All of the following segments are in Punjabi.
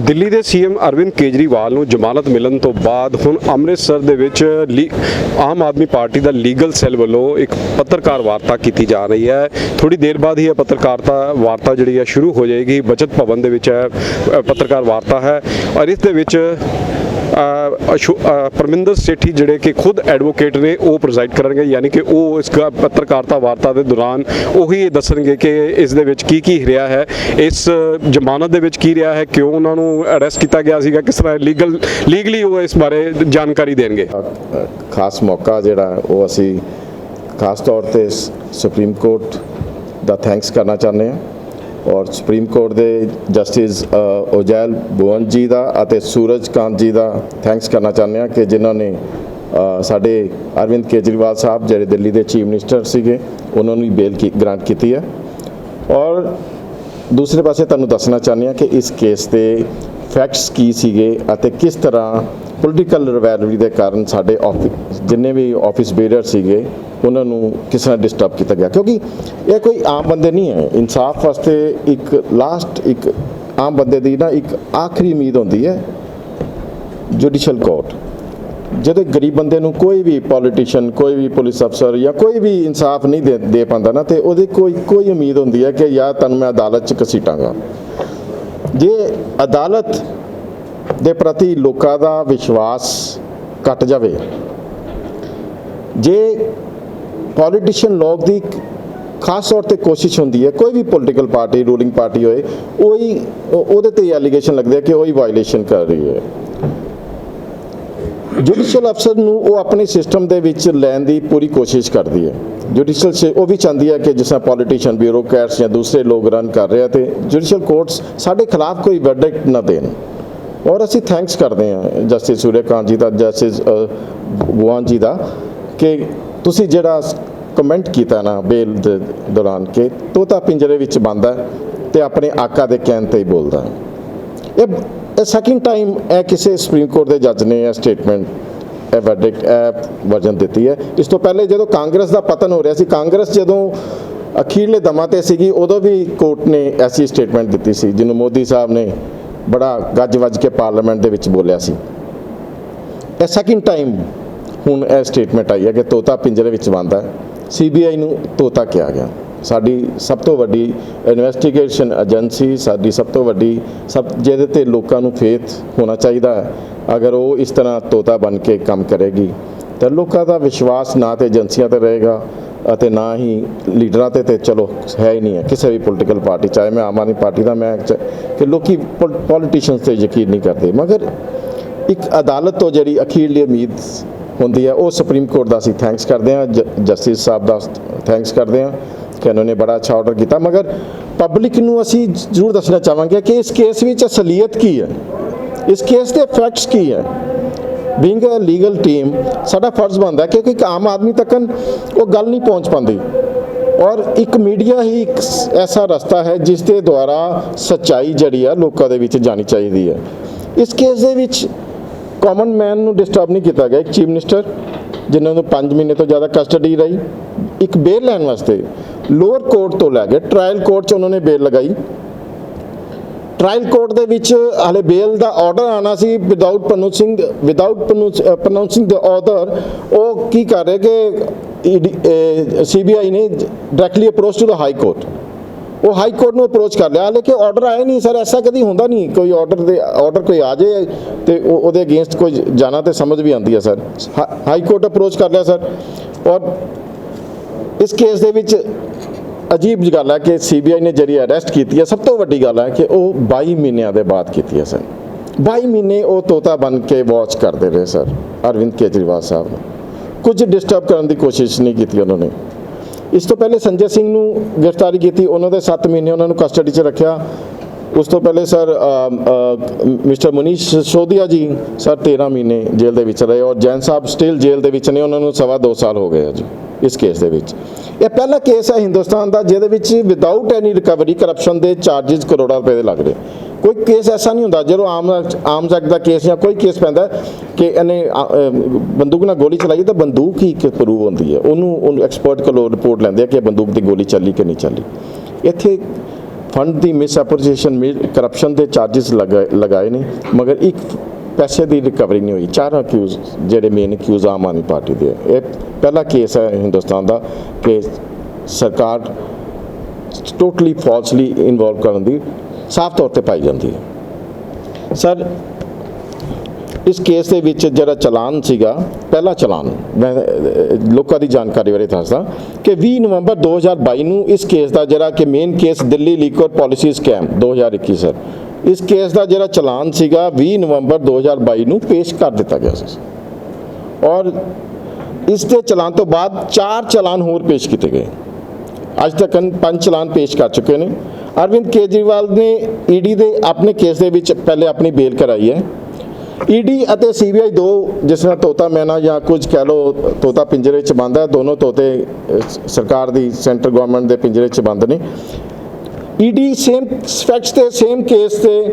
ਦਿੱਲੀ ਦੇ ਸੀਐਮ ਅਰਵਿੰਦ ਕੇਜਰੀਵਾਲ ਨੂੰ ਜ਼ਮਾਨਤ ਮਿਲਣ ਤੋਂ ਬਾਅਦ ਹੁਣ ਅੰਮ੍ਰਿਤਸਰ ਦੇ ਵਿੱਚ ਲੀ- ਆਮ ਆਦਮੀ ਪਾਰਟੀ ਦਾ ਲੀਗਲ ਸੈੱਲ ਵੱਲੋਂ ਇੱਕ ਪੱਤਰਕਾਰ ਵਾਰਤਾ ਕੀਤੀ ਜਾ ਰਹੀ ਹੈ। ਥੋੜੀ ਦੇਰ ਬਾਅਦ ਹੀ ਇਹ ਪੱਤਰਕਾਰਤਾ ਵਾਰਤਾ ਜਿਹੜੀ ਹੈ ਸ਼ੁਰੂ ਹੋ ਜਾਏਗੀ। ਬਚਤ ਭਵਨ ਦੇ ਵਿੱਚ ਹੈ ਪੱਤਰਕਾਰ ਵਾਰਤਾ ਹੈ। ਔਰ ਇਸ ਦੇ ਵਿੱਚ ਪਰਮਿੰਦਰ ਸੇਠੀ ਜਿਹੜੇ ਕਿ ਖੁਦ ਐਡਵੋਕੇਟ ਨੇ, ਉਹ ਪ੍ਰੈਜ਼ਾਈਡ ਕਰਨਗੇ, ਯਾਨੀ ਕਿ ਉਹ ਇਸ ਪੱਤਰਕਾਰਤਾ ਵਾਰਤਾ ਦੇ ਦੌਰਾਨ ਉਹੀ ਇਹ ਦੱਸਣਗੇ ਕਿ ਇਸ ਦੇ ਵਿੱਚ ਕੀ ਕੀ ਰਿਹਾ ਹੈ। ਇਸ ਜ਼ਮਾਨਤ ਦੇ ਵਿੱਚ ਕੀ ਰਿਹਾ ਹੈ, ਕਿਉਂ ਉਹਨਾਂ ਨੂੰ ਅਰੈਸਟ ਕੀਤਾ ਗਿਆ ਸੀਗਾ, ਕਿਸ ਤਰ੍ਹਾਂ ਲੀਗਲ ਲੀਗਲੀ ਉਹ ਇਸ ਬਾਰੇ ਜਾਣਕਾਰੀ ਦੇਣਗੇ। ਖਾਸ ਮੌਕਾ ਜਿਹੜਾ ਉਹ ਅਸੀਂ ਖਾਸ ਤੌਰ ਤੇ ਸੁਪਰੀਮ ਕੋਰਟ ਦਾ ਥੈਂਕਸ ਕਰਨਾ ਚਾਹੁੰਦੇ ਹਾਂ। ਔਰ ਸੁਪਰੀਮ ਕੋਰਟ ਦੇ ਜਸਟਿਸ ਓਜੈਲ ਭੁਵਨ ਜੀ ਦਾ ਅਤੇ ਸੂਰਜ ਕਾਂਤ ਜੀ ਦਾ ਥੈਂਕਸ ਕਰਨਾ ਚਾਹੁੰਦੇ ਹਾਂ ਕਿ ਜਿਨ੍ਹਾਂ ਨੇ ਸਾਡੇ ਅਰਵਿੰਦ ਕੇਜਰੀਵਾਲ ਸਾਹਿਬ ਜਿਹੜੇ ਦਿੱਲੀ ਦੇ ਚੀਫ ਮਿਨਿਸਟਰ ਸੀਗੇ, ਉਹਨਾਂ ਨੂੰ ਬੇਲ ਕੀ, ਗ੍ਰਾਂਟ ਕੀਤੀ ਹੈ। ਔਰ ਦੂਸਰੇ ਪਾਸੇ ਤੁਹਾਨੂੰ ਦੱਸਣਾ ਚਾਹੁੰਦੇ ਹਾਂ ਕਿ ਇਸ ਕੇਸ ਦੇ ਫੈਕਟਸ ਕੀ ਸੀਗੇ ਅਤੇ ਕਿਸ ਤਰ੍ਹਾਂ ਪੋਲੀਟੀਕਲ ਰਿਵੈਲਰੀ ਦੇ ਕਾਰਨ ਸਾਡੇ ਆਫਿਸ ਜਿੰਨੇ ਵੀ ਆਫਿਸ ਬੇਰਰ ਸੀਗੇ ਉਹਨਾਂ ਨੂੰ ਕਿਸ ਤਰ੍ਹਾਂ ਡਿਸਟਰਬ ਕੀਤਾ ਗਿਆ। ਕਿਉਂਕਿ ਇਹ ਕੋਈ ਆਮ ਬੰਦੇ ਨਹੀਂ ਹੈ। ਇਨਸਾਫ ਵਾਸਤੇ ਇੱਕ ਲਾਸਟ ਇੱਕ ਆਮ ਬੰਦੇ ਦੀ ਨਾ ਇੱਕ ਆਖਰੀ ਉਮੀਦ ਹੁੰਦੀ ਹੈ ਜੁਡੀਸ਼ੀਅਲ ਕੋਰਟ ਜਦੋਂ ਗਰੀਬ ਬੰਦੇ ਨੂੰ ਕੋਈ ਵੀ ਪੋਲੀਟੀਸ਼ੀਅਨ ਕੋਈ ਵੀ ਪੁਲਿਸ ਅਫਸਰ ਜਾਂ ਕੋਈ ਵੀ ਇਨਸਾਫ ਨਹੀਂ ਦੇ ਦੇ ਪਾਉਂਦਾ ਨਾ, ਤੇ ਉਹਦੀ ਕੋਈ ਕੋਈ ਉਮੀਦ ਹੁੰਦੀ ਹੈ ਕਿ ਯਾਰ ਤੁਹਾਨੂੰ ਮੈਂ ਅਦਾਲਤ 'ਚ ਘਸੀਟਾਂਗਾ। ਜੇ ਅਦਾਲਤ ਦੇ ਪ੍ਰਤੀ ਲੋਕਾਂ ਦਾ ਵਿਸ਼ਵਾਸ ਘਟ ਜਾਵੇ, ਜੇ ਪੋਲੀਟੀਸ਼ੀਅਨ ਲੋਕ ਦੀ ਖਾਸ ਤੌਰ ਤੇ ਕੋਸ਼ਿਸ਼ ਹੁੰਦੀ ਹੈ, ਕੋਈ ਵੀ ਪੋਲੀਟੀਕਲ ਪਾਰਟੀ ਰੂਲਿੰਗ ਪਾਰਟੀ ਹੋਏ, ਉਹੀ ਉਹਦੇ ਤੇ ਐਲੀਗੇਸ਼ਨ ਲੱਗਦੇ ਆ ਕਿ ਉਹੀ ਵਾਇਲੇਸ਼ਨ ਕਰ ਰਹੀ ਹੈ। ਜੁਡੀਸ਼ੀਅਲ ਅਫਸਰ ਨੂੰ ਉਹ ਆਪਣੇ ਸਿਸਟਮ ਦੇ ਵਿੱਚ ਲੈਣ ਦੀ ਪੂਰੀ ਕੋਸ਼ਿਸ਼ ਕਰਦੀ ਹੈ। ਜੁਡੀਸ਼ੀਅਲ ਉਹ ਵੀ ਚਾਹੁੰਦੀ ਹੈ ਕਿ ਜਿਸ ਤਰ੍ਹਾਂ ਪੋਲੀਟੀਸ਼ੀਅਨ ਬਿਊਰੋਕ੍ਰੈਟਸ ਜਾਂ ਦੂਸਰੇ ਲੋਕ ਰਨ ਕਰ ਰਹੇ ਆ ਤੇ ਜੁਡੀਸ਼ੀਅਲ ਕੋਰਟਸ ਸਾਡੇ ਖਿਲਾਫ ਕੋਈ ਵਰਡਿਕਟ ਨਾ ਦੇਣ। ਔਰ ਅਸੀਂ ਥੈਂਕਸ ਕਰਦੇ ਹਾਂ ਜਸਟਿਸ ਸੂਰਿਆਕਾਂਤ ਜੀ ਦਾ ਜਸਟਿਸ ਭੁਵਨ ਜੀ ਦਾ ਕਿ ਤੁਸੀਂ ਜਿਹੜਾ ਕਮੈਂਟ ਕੀਤਾ ਨਾ ਬੇਲ ਦੇ ਦੌਰਾਨ ਕਿ ਤੋਤਾ ਪਿੰਜਰੇ ਵਿੱਚ ਬੰਦ ਹੈ ਤੇ ਆਪਣੇ ਆਕਾ ਦੇ ਕਹਿਣ ਤੇ ਹੀ ਬੋਲਦਾ ਇਹ ਇਹ ਸੈਕਿੰਡ ਟਾਈਮ ਇਹ ਕਿਸੇ ਸੁਪਰੀਮ ਕੋਰਟ ਦੇ ਜੱਜ ਨੇ ਇਹ ਸਟੇਟਮੈਂਟ ਇਹ ਵਰਡਿਕਟ ਇਹ ਵਰਜਨ ਦਿੱਤੀ ਹੈ। ਇਸ ਤੋਂ ਪਹਿਲੇ ਜਦੋਂ ਕਾਂਗਰਸ ਦਾ ਪਤਨ ਹੋ ਰਿਹਾ ਸੀ, ਕਾਂਗਰਸ ਜਦੋਂ ਅਖੀਰਲੇ ਦਮਾਂ ਤੇ ਸੀਗੀ, ਉਦੋਂ ਵੀ ਕੋਰਟ ਨੇ ਐਸੀ ਸਟੇਟਮੈਂਟ ਦਿੱਤੀ ਸੀ, ਜਿਹਨੂੰ ਮੋਦੀ ਸਾਹਿਬ ਨੇ ਬੜਾ ਗੱਜ ਵੱਜ ਕੇ ਪਾਰਲੀਮੈਂਟ ਦੇ ਵਿੱਚ ਬੋਲਿਆ ਸੀ। ਇਹ ਸੈਕਿੰਡ ਟਾਈਮ ਹੁਣ ਇਹ ਸਟੇਟਮੈਂਟ ਆਈ ਹੈ ਕਿ ਤੋਤਾ ਪਿੰਜਰੇ ਵਿੱਚ ਬੰਦ ਹੈ। ਸੀਬੀਆਈ ਨੂੰ ਤੋਤਾ ਕਿਹਾ ਗਿਆ। ਸਾਡੀ ਸਭ ਤੋਂ ਵੱਡੀ ਇਨਵੈਸਟੀਗੇਸ਼ਨ ਏਜੰਸੀ ਸਾਡੀ ਸਭ ਤੋਂ ਵੱਡੀ ਸਭ ਜਿਹਦੇ ਤੇ ਲੋਕਾਂ ਨੂੰ ਫੇਥ ਹੋਣਾ ਚਾਹੀਦਾ ਹੈ, ਅਗਰ ਉਹ ਇਸ ਤਰ੍ਹਾਂ ਤੋਤਾ ਬਣ ਕੇ ਕੰਮ ਕਰੇਗੀ, ਤਾਂ ਲੋਕਾਂ ਦਾ ਵਿਸ਼ਵਾਸ ਨਾ ਤੇ ਏਜੰਸੀਆਂ ਤੇ ਰਹੇਗਾ ਅਤੇ ਨਾ ਹੀ ਲੀਡਰਾਂ ਤੇ ਤੇ ਚਲੋ, ਹੈ ਹੀ ਨਹੀਂ ਹੈ। ਕਿਸੇ ਵੀ ਪੋਲੀਟੀਕਲ ਪਾਰਟੀ ਚਾਹੇ ਮੈਂ ਆਮ ਆਦਮੀ ਪਾਰਟੀ ਦਾ, ਮੈਂ ਚ- ਕਿ ਲੋਕੀ ਪੋਲੀਟੀਸ਼ੀਅਨਸ ਤੇ ਯਕੀਨ ਨਹੀਂ ਕਰਦੇ। ਮਗਰ ਇੱਕ ਅਦਾਲਤ ਤੋਂ ਜਿਹੜੀ ਅਖੀਰਲੀ ਉਮੀਦ ਹੁੰਦੀ ਹੈ, ਉਹ ਸੁਪਰੀਮ ਕੋਰਟ ਦਾ ਅਸੀਂ ਥੈਂਕਸ ਕਰਦੇ ਹਾਂ ਜਸਟਿਸ ਸਾਹਿਬ ਦਾ ਥੈਂਕਸ ਕਰਦੇ ਹਾਂ, ਕਿ ਉਹਨਾਂ ਨੇ ਬੜਾ ਅੱਛਾ ਆਰਡਰ ਕੀਤਾ। ਮਗਰ ਪਬਲਿਕ ਨੂੰ ਅਸੀਂ ਜ਼ਰੂਰ ਦੱਸਣਾ ਚਾਹਾਂਗੇ ਕਿ ਇਸ ਕੇਸ ਵਿੱਚ ਅਸਲੀਅਤ ਕੀ ਹੈ? ਇਸ ਕੇਸ ਦੇ ਫੈਕਟਸ ਕੀ ਹੈ? ਬੀਇੰਗ ਅ ਲੀਗਲ ਟੀਮ ਸਾਡਾ ਫਰਜ਼ ਬਣਦਾ ਕਿਉਂਕਿ ਇੱਕ ਆਮ ਆਦਮੀ ਤੱਕਨ ਉਹ ਗੱਲ ਨਹੀਂ ਪਹੁੰਚ ਪਾਉਂਦੀ। ਔਰ ਇੱਕ ਮੀਡੀਆ ਹੀ ਇੱਕ ਐਸਾ ਰਸਤਾ ਹੈ ਜਿਸ ਦੇ ਦੁਆਰਾ ਸੱਚਾਈ ਜਿਹੜੀ ਆ ਲੋਕਾਂ ਦੇ ਵਿੱਚ ਜਾਣੀ ਚਾਹੀਦੀ ਹੈ। ਇਸ ਕੇਸ ਦੇ ਵਿੱਚ ਕਾਮਨ ਮੈਨ ਨੂੰ ਡਿਸਟਰਬ ਨਹੀਂ ਕੀਤਾ ਗਿਆ। ਇੱਕ ਚੀਫ ਮਿਨਿਸਟਰ ਜਿਨ੍ਹਾਂ ਨੂੰ 5 ਮਹੀਨੇ ਤੋਂ ਜ਼ਿਆਦਾ ਕਸਟਡੀ ਰਹੀ, ਇੱਕ ਬੇਲ ਲੈਣ ਵਾਸਤੇ ਲੋਅਰ ਕੋਰਟ ਤੋਂ ਲੈ ਕੇ ਟ੍ਰਾਇਲ ਕੋਰਟ 'ਚ ਉਹਨਾਂ ਨੇ ਬੇਲ ਲਗਾਈ। ਟ੍ਰਾਇਲ ਕੋਰਟ ਦੇ ਵਿੱਚ ਹਾਲੇ ਬੇਲ ਦਾ ਆਰਡਰ ਆਣਾ ਸੀ ਵਿਦਆਊਟ ਪ੍ਰੋਨੰਸਿੰਗ ਵਿਦਆਊਟ ਪ੍ਰੋਨੰਸਿੰਗ ਦਾ ਆਰਡਰ ਉਹ ਕੀ ਕਰ ਰਹੇ ਕਿ ਸੀਬੀਆਈ ਨੇ directly approach to the high court ਉਹ ਹਾਈ ਕੋਰਟ ਨੂੰ ਅਪਰੋਚ ਕਰ ਲਿਆ ਲੇਕਿਨ ਆਰਡਰ ਆਇਆ ਨਹੀਂ, ਸਰ, ਐਸਾ ਕਦੀ ਹੁੰਦਾ ਨਹੀਂ ਕੋਈ ਆਰਡਰ ਦੇ ਆਰਡਰ ਕੋਈ ਆ ਜਾਏ ਤੇ ਉਹ- ਉਹਦੇ ਅਗੇਂਸਟ ਕੋਈ ਜਾਣਾ ਤੇ ਸਮਝ ਵੀ ਆਉਂਦੀ ਹੈ, ਸਰ। ਹਾਈ ਕੋਰਟ ਅਪਰੋਚ ਕਰ ਲਿਆ, ਸਰ। ਔਰ ਇਸ ਕੇਸ ਦੇ ਵਿੱਚ ਅਜੀਬ ਗੱਲ ਹੈ ਕਿ ਸੀਬੀਆਈ ਨੇ ਜਿਹੜੀ ਅਰੈਸਟ ਕੀਤੀ ਹੈ, ਸਭ ਤੋਂ ਵੱਡੀ ਗੱਲ ਹੈ ਕਿ ਉਹ 22 ਮਹੀਨਿਆਂ ਦੇ ਬਾਅਦ ਕੀਤੀ ਹੈ, ਸਰ। 22 ਮਹੀਨੇ ਉਹ ਤੋਤਾ ਬਣ ਕੇ ਵਾਚ ਕਰਦੇ ਰਹੇ, ਸਰ, ਅਰਵਿੰਦ ਕੇਜਰੀਵਾਲ ਸਾਹਿਬ ਨੂੰ। ਕੁਝ ਡਿਸਟਰਬ ਕਰਨ ਦੀ ਕੋਸ਼ਿਸ਼ ਨਹੀਂ ਕੀਤੀ ਉਹਨਾਂ ਨੇ। ਇਸ ਤੋਂ ਪਹਿਲੇ ਸੰਜੇ ਸਿੰਘ ਨੂੰ ਗ੍ਰਿਫਤਾਰੀ ਕੀਤੀ, ਉਹਨਾਂ ਦੇ 7 ਮਹੀਨੇ ਉਹਨਾਂ ਨੂੰ ਕਸਟਡੀ 'ਚ ਰੱਖਿਆ। ਉਸ ਤੋਂ ਪਹਿਲੇ ਸਰ ਮਿਸਟਰ ਮਨੀਸ਼ ਸੋਧੀਆ ਜੀ, ਸਰ 13 ਮਹੀਨੇ ਜੇਲ੍ਹ ਦੇ ਵਿੱਚ ਰਹੇ ਔਰ ਜੈਨ ਸਾਹਿਬ ਸਟਿਲ ਜੇਲ੍ਹ ਦੇ ਵਿੱਚ ਨੇ, ਉਹਨਾਂ ਨੂੰ ਸਵਾ 2 ਸਾਲ ਹੋ ਗਏ ਆ ਜੀ, ਇਸ ਕੇਸ ਦੇ ਵਿੱਚ। ਇਹ ਪਹਿਲਾ ਕੇਸ ਹੈ ਹਿੰਦੁਸਤਾਨ ਦਾ, ਜਿਹਦੇ ਵਿੱਚ ਵਿਦਆਊਟ ਐਨੀ ਰਿਕਵਰੀ ਕਰਪਸ਼ਨ ਦੇ ਚਾਰजेस ਕਰੋੜਾਂ ਰੁਪਏ ਦੇ ਲੱਗ ਰਹੇ। ਕੋਈ ਕੇਸ ਐਸਾ ਨਹੀਂ ਹੁੰਦਾ, ਜਦੋਂ ਆਮ ਆਮ ਜਗ ਦਾ ਕੇਸ ਜਾਂ ਕੋਈ ਕੇਸ ਪੈਂਦਾ ਕਿ ਇਹਨੇ ਬੰਦੂਕ ਨਾਲ ਗੋਲੀ ਚਲਾਈ, ਤਾਂ ਬੰਦੂਕ ਹੀ ਕਿ ਪ੍ਰੂਵ ਹੁੰਦੀ ਹੈ। ਉਹਨੂੰ ਉਹਨੂੰ ਐਕਸਪਰਟ ਕੋਲੋਂ ਰਿਪੋਰਟ ਲੈਂਦੇ ਆ ਕਿ ਬੰਦੂਕ ਦੀ ਗੋਲੀ ਚੱਲੀ ਕਿ ਨਹੀਂ ਚੱਲੀ। ਇੱਥੇ ਫੰਡ ਦੀ ਮਿਸਐਪਰੋਪ੍ਰੀਏਸ਼ਨ ਕਰਪਸ਼ਨ ਦੇ ਚਾਰजेस ਲਗਾਏ ਨੇ, ਮਗਰ ਇੱਕ ਪੈਸੇ ਦੀ ਰਿਕਵਰੀ ਨਹੀਂ ਹੋਈ। ਚਾਰ ਅਕਿਊਜ਼ ਜਿਹੜੇ main accused Aam Aadmi party ਦੇ ਇਹ ਪਹਿਲਾ ਕੇਸ ਹੈ ਹਿੰਦੁਸਤਾਨ ਦਾ ਕਿ ਸਰਕਾਰ ਟੋਟਲੀ ਫਾਲਸਲੀ ਇਨਵੋਲਵ ਕਰਨ ਦੀ ਸਾਫ਼ ਤੌਰ ਤੇ ਪਾਈ ਜਾਂਦੀ ਹੈ। ਸਰ, ਇਸ ਕੇਸ ਦੇ ਵਿੱਚ ਜਿਹੜਾ ਚਲਾਨ ਸੀਗਾ, ਪਹਿਲਾ ਚਲਾਨ, ਮੈਂ ਲੋਕਾਂ ਦੀ ਜਾਣਕਾਰੀ ਬਾਰੇ ਦੱਸਦਾ ਕਿ 20 ਨਵੰਬਰ 2022 ਨੂੰ ਇਸ ਕੇਸ ਦਾ ਜਿਹੜਾ ਕਿ main case Delhi liquor policy scam 2021 sir, ਇਸ ਕੇਸ ਦਾ ਜਿਹੜਾ ਚਲਾਨ ਸੀਗਾ 20 ਨਵੰਬਰ 2022 ਨੂੰ ਪੇਸ਼ ਕਰ ਦਿੱਤਾ ਗਿਆ ਸੀ ਔਰ ਇਸ ਦੇ ਚਲਾਨ ਤੋਂ ਬਾਅਦ ਚਾਰ ਚਲਾਨ ਹੋਰ ਪੇਸ਼ ਕੀਤੇ ਗਏ। ਅੱਜ ਤੱਕ ਪੰਜ ਚਲਾਨ ਪੇਸ਼ ਕਰ ਚੁੱਕੇ ਨੇ। ਅਰਵਿੰਦ ਕੇਜਰੀਵਾਲ ਨੇ ਈਡੀ ਦੇ ਆਪਣੇ ਕੇਸ ਦੇ ਵਿੱਚ ਪਹਿਲੇ ਆਪਣੀ ਬੇਲ ਕਰਾਈ ਹੈ। ਈਡੀ ਅਤੇ ਸੀਬੀਆਈ ਦੋ, ਜਿਸ ਨਾਲ ਤੋਤਾ ਮੈਨਾ ਜਾਂ ਕੁਝ ਕਹਿ ਲੋ ਤੋਤਾ ਪਿੰਜਰੇ 'ਚ ਬੰਦ ਹੈ, ਦੋਨੋਂ ਤੋਤੇ ਸਰਕਾਰ ਦੀ ਸੈਂਟਰ ਗਵਰਨਮੈਂਟ ਦੇ ਪਿੰਜਰੇ 'ਚ ਬੰਦ ਨੇ। ਈਡੀ ਸੇਮ ਫੈਕਟਸ ਤੇ ਸੇਮ ਕੇਸ ਤੇ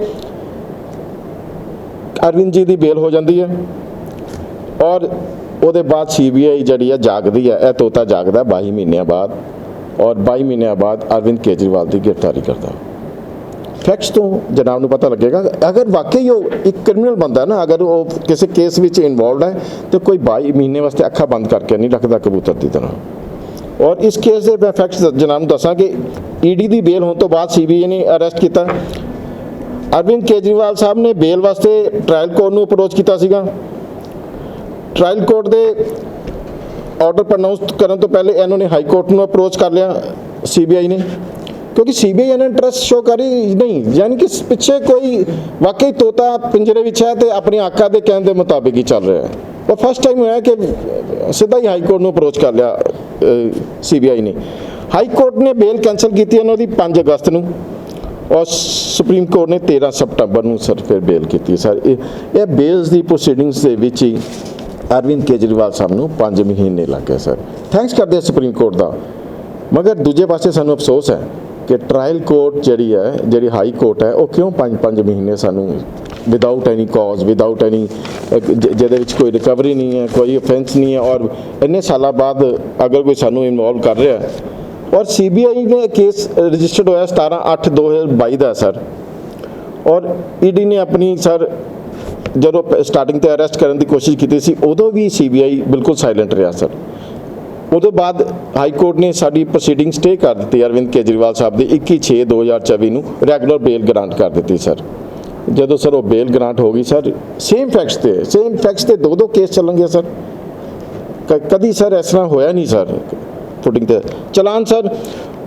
ਅਰਵਿੰਦ ਜੀ ਦੀ ਬੇਲ ਹੋ ਜਾਂਦੀ ਹੈ ਔਰ ਉਹਦੇ ਬਾਅਦ ਸੀਬੀਆਈ ਜਿਹੜੀ ਹੈ ਜਾਗਦੀ ਹੈ, ਇਹ ਤੋਤਾ ਜਾਗਦਾ 22 ਮਹੀਨਿਆਂ ਬਾਅਦ। ਔਰ 22 ਮਹੀਨਿਆਂ ਬਾਅਦ ਅਰਵਿੰਦ ਕੇਜਰੀਵਾਲ ਦੀ ਗ੍ਰਿਫਤਾਰੀ ਕਰਦਾ। ਫੈਕਟਸ ਤੋਂ ਜਨਾਬ ਨੂੰ ਪਤਾ ਲੱਗੇਗਾ, ਅਗਰ ਵਾਕਈ ਉਹ ਇੱਕ ਕ੍ਰਿਮੀਨਲ ਬੰਦਾ ਨਾ, ਅਗਰ ਉਹ ਕਿਸੇ ਕੇਸ ਵਿੱਚ ਇਨਵੋਲਡ ਹੈ, ਤੇ ਕੋਈ 22 ਮਹੀਨੇ ਵਾਸਤੇ ਅੱਖਾਂ ਬੰਦ ਕਰਕੇ ਨਹੀਂ ਰੱਖਦਾ ਕਬੂਤਰ ਦੀ ਤਰ੍ਹਾਂ। ਔਰ ਇਸ ਕੇਸ ਦੇ ਮੈਂ ਫੈਕਟਸ ਜਨਾਬ ਨੂੰ ਦੱਸਾਂ ਕਿ ਈਡੀ ਦੀ ਬੇਲ ਹੋਣ ਤੋਂ ਬਾਅਦ ਸੀਬੀਆਈ ਨੇ ਅਰੈਸਟ ਕੀਤਾ। ਅਰਵਿੰਦ ਕੇਜਰੀਵਾਲ ਸਾਹਿਬ ਨੇ ਬੇਲ ਵਾਸਤੇ ਟ੍ਰਾਇਲ ਕੋਰਟ ਨੂੰ ਅਪਰੋਚ ਕੀਤਾ ਸੀਗਾ। ਟ੍ਰਾਇਲ ਕੋਰਟ ਦੇ ਆਰਡਰ ਪ੍ਰਨਾਉਂਸ ਕਰਨ ਤੋਂ ਪਹਿਲੇ ਇਹਨਾਂ ਨੇ ਹਾਈ ਕੋਰਟ ਨੂੰ ਅਪਰੋਚ ਕਰ ਲਿਆ ਸੀਬੀਆਈ ਨੇ। ਕਿਉਂਕਿ ਸੀਬੀਆਈ ਇਹਨਾਂ ਇੰਟਰਸਟ ਸ਼ੋ ਕਰੀ ਨਹੀਂ, ਯਾਨੀ ਕਿ ਪਿੱਛੇ ਕੋਈ ਵਾਕਈ ਤੋਤਾ ਪਿੰਜਰੇ ਵਿੱਚ ਹੈ ਤੇ ਆਪਣੀ ਆਕਾ ਦੇ ਕਹਿਣ ਦੇ ਮੁਤਾਬਿਕ ਹੀ ਚੱਲ ਰਿਹਾ ਹੈ। ਉਹ ਫਸਟ ਟਾਈਮ ਹੋਇਆ ਕਿ ਸਿੱਧਾ ਹੀ ਹਾਈ ਕੋਰਟ ਨੂੰ ਅਪਰੋਚ ਕਰ ਲਿਆ ਸੀਬੀਆਈ ਨੇ ਹਾਈ ਕੋਰਟ ਨੇ। ਬੇਲ ਕੈਨਸਲ ਕੀਤੀ ਉਹਨਾਂ ਦੀ 5 ਅਗਸਤ ਨੂੰ। ਔਰ ਸੁਪਰੀਮ ਕੋਰਟ ਨੇ 13 ਸਪਟੰਬਰ ਨੂੰ ਸਰ ਫਿਰ ਬੇਲ ਕੀਤੀ ਸਰ, ਇਹ ਇਹ ਬੇਲਸ ਦੀ ਪ੍ਰੋਸੀਡਿੰਗਸ ਦੇ ਵਿੱਚ ਹੀ ਅਰਵਿੰਦ ਕੇਜਰੀਵਾਲ ਸਾਹਿਬ ਨੂੰ 5 ਮਹੀਨੇ ਲੱਗ ਗਏ, ਸਰ। ਥੈਂਕਸ ਕਰਦੇ ਸੁਪਰੀਮ ਕੋਰਟ ਦਾ। ਮਗਰ ਦੂਜੇ ਪਾਸੇ ਸਾਨੂੰ ਅਫਸੋਸ ਹੈ ਕਿ ਟ੍ਰਾਇਲ ਕੋਰਟ ਜਿਹੜੀ ਹੈ, ਜਿਹੜੀ ਹਾਈ ਕੋਰਟ ਹੈ, ਉਹ ਕਿਉਂ 5-5 ਮਹੀਨੇ ਸਾਨੂੰ without any cause without any ਜਿਹਦੇ ਵਿੱਚ ਕੋਈ ਰਿਕਵਰੀ ਨਹੀਂ ਹੈ, ਕੋਈ ਅਫੈਂਸ ਨਹੀਂ ਹੈ, ਔਰ ਇੰਨੇ ਸਾਲਾਂ ਬਾਅਦ ਅਗਰ ਕੋਈ ਸਾਨੂੰ ਇਨਵੋਲਵ ਕਰ ਰਿਹਾ ਹੈ, ਔਰ ਸੀਬੀਆਈ ਨੇ ਕੇਸ ਰਜਿਸਟਰਡ ਹੋਇਆ 17 8 2022 ਦਾ, ਸਰ। ਔਰ ਈਡੀ ਨੇ ਆਪਣੀ, ਸਰ ਜਦੋਂ ਸਟਾਰਟਿੰਗ ਤੇ ਅਰੈਸਟ ਕਰਨ ਦੀ ਕੋਸ਼ਿਸ਼ ਕੀਤੀ ਸੀ, ਉਦੋਂ ਵੀ ਸੀਬੀਆਈ ਬਿਲਕੁਲ ਸਾਇਲੈਂਟ ਰਿਹਾ ਸਰ। ਉਹਦੇ ਬਾਅਦ ਹਾਈ ਕੋਰਟ ਨੇ ਸਾਡੀ ਪ੍ਰੋਸੀਡਿੰਗ ਸਟੇ ਕਰ ਦਿੱਤੀ ਅਰਵਿੰਦ ਕੇਜਰੀਵਾਲ ਸਾਹਿਬ ਦੀ 21 6 2024 ਨੂੰ ਰੈਗੂਲਰ ਬੇਲ ਗ੍ਰਾਂਟ ਕਰ ਦਿੱਤੀ ਸਰ। ਜਦੋਂ ਸਰ ਉਹ ਬੇਲ ਗ੍ਰਾਂਟ ਹੋ ਗਈ ਸਰ ਸੇਮ ਫੈਕਟਸ ਤੇ ਸੇਮ ਫੈਕਟਸ ਤੇ ਦੋ ਦੋ ਕੇਸ ਚੱਲਣਗੇ ਸਰ। ਕ- ਕਦੀ ਸਰ ਇਸ ਤਰ੍ਹਾਂ ਹੋਇਆ ਨਹੀਂ ਸਰ ਫੁਟਿੰਗ ਤੇ। ਚਲਾਨ ਸਰ,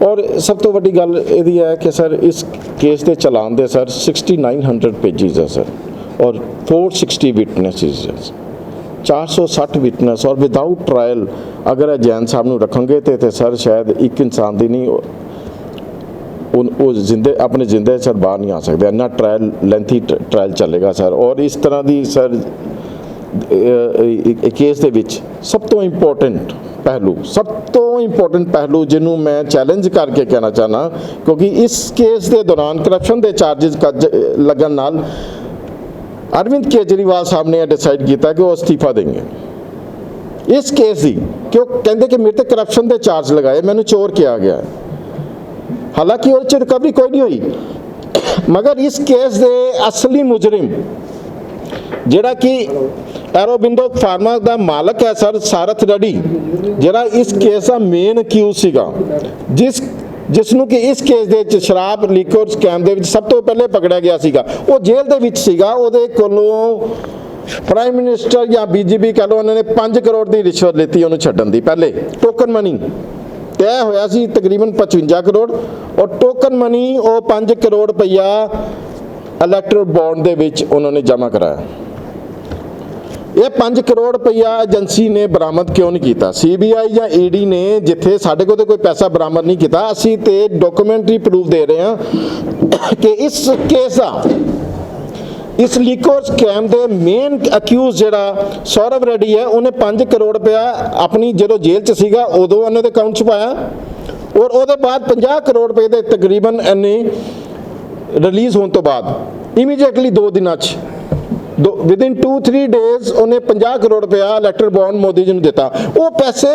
ਔਰ ਸਭ ਤੋਂ ਵੱਡੀ ਗੱਲ ਇਹਦੀ ਹੈ ਕਿ ਸਰ ਇਸ ਕੇਸ ਦੇ ਚਲਾਨ ਦੇ ਸਰ 6900 ਪੇਜਿਸ ਹੈ ਸਰ। ਔਰ 460 ਵਿਟਨੈਸਿਸ ਹੈ 460 ਵਿਟਨੈਸ ਔਰ ਵਿਦਆਊਟ ਟ੍ਰਾਇਲ ਅਗਰ ਇਹ ਜੈਨ ਸਾਹਿਬ ਨੂੰ ਰੱਖਾਂਗੇ ਤੇ ਤੇ ਸਰ ਸ਼ਾਇਦ ਇੱਕ ਇਨਸਾਨ ਦੀ ਨਹੀਂ ਉਹ- ਉਹ ਉਹ ਜ਼ਿੰਦੇ ਆਪਣੇ ਜ਼ਿੰਦੇ ਸਰ ਬਾਹਰ ਨਹੀਂ ਆ ਸਕਦੇ ਇੰਨਾ ਟ੍ਰਾਇਲ ਲੈਂਥੀ ਟ੍ਰਾਇਲ ਚੱਲੇਗਾ ਸਰ ਔਰ ਇਸ ਤਰ੍ਹਾਂ ਦੀ ਸਰ ਕੇਸ ਦੇ ਵਿੱਚ ਸਭ ਤੋਂ ਇੰਪੋਰਟੈਂਟ ਪਹਿਲੂ ਸਭ ਤੋਂ ਇੰਪੋਰਟੈਂਟ ਪਹਿਲੂ ਜਿਹਨੂੰ ਮੈਂ ਚੈਲੰਜ ਕਰਕੇ ਕਹਿਣਾ ਚਾਹਨਾ ਕਿਉਂਕਿ ਇਸ ਕੇਸ ਦੇ ਦੌਰਾਨ ਕਰਪਸ਼ਨ ਦੇ ਚਾਰजेस ਲੱਗਣ ਨਾਲ ਅਰਵਿੰਦ ਕੇਜਰੀਵਾਲ ਸਾਹਿਬ ਨੇ ਡਿਸਾਈਡ ਕੀਤਾ ਕਿ ਉਹ ਅਸਤੀਫਾ ਦੇਣਗੇ ਇਸ ਕੇਸ ਦੀ ਕਿਉਂ ਕਹਿੰਦੇ ਕਿ ਮੇਰੇ ਤੇ ਕਰਪਸ਼ਨ ਦੇ ਚਾਰਜ ਲਗਾਏ ਮੈਨੂੰ ਚੋਰ ਕਿਹਾ ਗਿਆ ਹਾਲਾਂਕਿ ਉਹ ਚ ਰਿਕਵਰੀ ਕੋਈ ਨਹੀਂ ਹੋਈ ਮਗਰ ਇਸ ਕੇਸ ਦੇ ਅਸਲੀ ਮੁਜਰਮ ਜਿਹੜਾ ਕਿ ਐਰੋਬਿੰਦੋ ਫਾਰਮਾ ਦਾ ਮਾਲਕ ਹੈ ਸਰ ਸਾਰਥ ਰੈਡੀ ਜਿਹੜਾ ਇਸ ਕੇਸ ਦਾ ਮੇਨ ਅਕਿਊਜ਼ ਸੀਗਾ ਜਿਸ ਜਿਸ ਨੂੰ ਕਿ ਇਸ ਕੇਸ ਦੇ ਵਿੱਚ ਸ਼ਰਾਬ ਲੀਕਰ ਸਕੈਮ ਦੇ ਵਿੱਚ ਸਭ ਤੋਂ ਪਹਿਲੇ ਪਕੜਿਆ ਗਿਆ ਸੀਗਾ। ਉਹ ਜੇਲ੍ਹ ਦੇ ਵਿੱਚ ਸੀਗਾ, ਉਹਦੇ ਕੋਲੋਂ ਪ੍ਰਾਈਮ ਮਿਨਿਸਟਰ ਜਾਂ ਬੀਜੇਪੀ ਕਹ ਲਓ, ਉਹਨਾਂ ਨੇ 5 ਕਰੋੜ ਦੀ ਰਿਸ਼ਵਤ ਲਿੱਤੀ ਉਹਨੂੰ ਛੱਡਣ ਦੀ ਪਹਿਲੇ। ਟੋਕਨ ਮਨੀ ਤੈਅ ਹੋਇਆ ਸੀ ਤਕਰੀਬਨ 55 ਕਰੋੜ ਔਰ ਟੋਕਨ ਮਨੀ ਉਹ 5 ਕਰੋੜ ਰੁਪਈਆ ਇਲੈਕਟਰਲ ਬੌਂਡ ਦੇ ਵਿੱਚ ਉਹਨਾਂ ਨੇ ਜਮ੍ਹਾਂ ਕਰਾਇਆ। ਇਹ 5 ਕਰੋੜ ਰੁਪਈਆ ਏਜੰਸੀ ਨੇ ਬਰਾਮਦ ਕਿਉਂ ਨਹੀਂ ਕੀਤਾ? ਸੀਬੀਆਈ ਜਾਂ ਈਡੀ ਨੇ ਜਿੱਥੇ ਸਾਡੇ ਕੋਲ ਤੇ ਕੋਈ ਪੈਸਾ ਬਰਾਮਦ ਨਹੀਂ ਕੀਤਾ, ਅਸੀਂ ਤੇ ਡਾਕੂਮੈਂਟਰੀ ਪ੍ਰੂਫ ਦੇ ਰਹੇ ਹਾਂ ਕਿ ਇਸ ਕੇਸ ਦਾ, ਇਸ ਲੀਕਰ ਸਕੈਮ ਦੇ ਮੇਨ ਅਕਿਊਜ਼ ਜਿਹੜਾ ਸੌਰਵ ਰੈਡੀ ਹੈ, ਉਹਨੇ 5 ਕਰੋੜ ਰੁਪਇਆ ਆਪਣੀ ਜਦੋਂ ਜੇਲ੍ਹ 'ਚ ਸੀਗਾ, ਉਦੋਂ ਉਹਨਾਂ ਦੇ ਅਕਾਊਂਟ 'ਚ ਪਾਇਆ। ਔਰ ਉਹਦੇ ਬਾਅਦ 50 ਕਰੋੜ ਰੁਪਏ ਦੇ ਤਕਰੀਬਨ ਇਹਨੇ ਰਿਲੀਜ਼ ਹੋਣ ਤੋਂ ਬਾਅਦ ਇਮੀਡੀਏਟਲੀ 2 ਦਿਨਾਂ 'ਚ। ਵਿਦਿਨ 2-3 ਡੇਜ਼ ਉਹਨੇ 50 ਕਰੋੜ ਰੁਪਇਆ ਇਲੈਕਟਰ ਬੌਂਡ ਮੋਦੀ ਜੀ ਨੂੰ ਦਿੱਤਾ। ਉਹ ਪੈਸੇ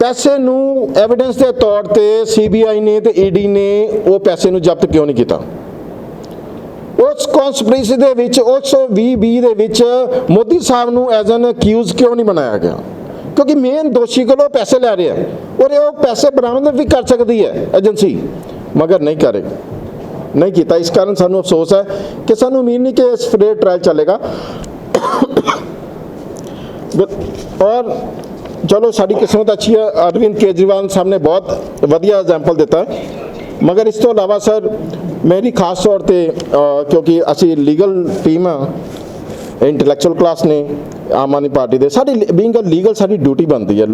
ਪੈਸੇ ਨੂੰ ਐਵੀਡੈਂਸ ਦੇ ਤੌਰ ਤੇ ਸੀਬੀਆਈ ਨੇ ਤੇ ਈਡੀ ਨੇ ਉਹ ਪੈਸੇ ਨੂੰ ਜ਼ਬਤ ਕਿਉਂ ਨਹੀਂ ਕੀਤਾ? ਉਸ ਕਨਸਪੀਰੇਸੀ ਦੇ ਵਿੱਚ 120 ਬੀ ਦੇ ਵਿੱਚ ਮੋਦੀ ਸਾਹਿਬ ਨੂੰ ਐਜ਼ ਐਨ ਅਕਿਊਜ਼ ਕਿਉਂ ਨਹੀਂ ਬਣਾਇਆ ਗਿਆ? ਕਿਉਂਕਿ ਮੇਨ ਦੋਸ਼ੀ ਕੋਲੋਂ ਪੈਸੇ ਲੈ ਰਿਹਾ ਔਰ ਇਹ ਉਹ ਪੈਸੇ ਬਰਾਮਦ ਵੀ ਕਰ ਸਕਦੀ ਹੈ ਏਜੰਸੀ ਮਗਰ ਨਹੀਂ ਕਰੇ ਨਹੀਂ ਕੀਤਾ। ਇਸ ਕਾਰਨ ਸਾਨੂੰ ਅਫਸੋਸ ਹੈ ਕਿ ਸਾਨੂੰ ਉਮੀਦ ਨਹੀਂ ਕਿ ਇਸ ਫਰੇਡ ਟ੍ਰਾਇਲ ਚੱਲੇਗਾ। ਔਰ ਚਲੋ, ਸਾਡੀ ਕਿਸਮਤ ਅੱਛੀ ਹੈ। ਅਰਵਿੰਦ ਕੇਜਰੀਵਾਲ ਸਾਹਿਬ ਨੇ ਬਹੁਤ ਵਧੀਆ ਐਗਜ਼ਾਮਪਲ ਦਿੱਤਾ ਮਗਰ ਇਸ ਤੋਂ ਇਲਾਵਾ ਸਰ, ਮੇਰੀ ਖਾਸ ਤੌਰ ਤੇ ਕਿਉਂਕਿ ਅਸੀਂ ਲੀਗਲ ਟੀਮ ਆ ਇੰਟੈਲੈਕਚੁਅਲ ਕਲਾਸ ਨੇ ਆਮ ਆਦਮੀ ਪਾਰਟੀ ਦੇ, ਸਾਡੀ ਬੀਇੰਗ ਅ ਲੀਗਲ ਸਾਡੀ ਡਿਊਟੀ ਬਣਦੀ ਹੈ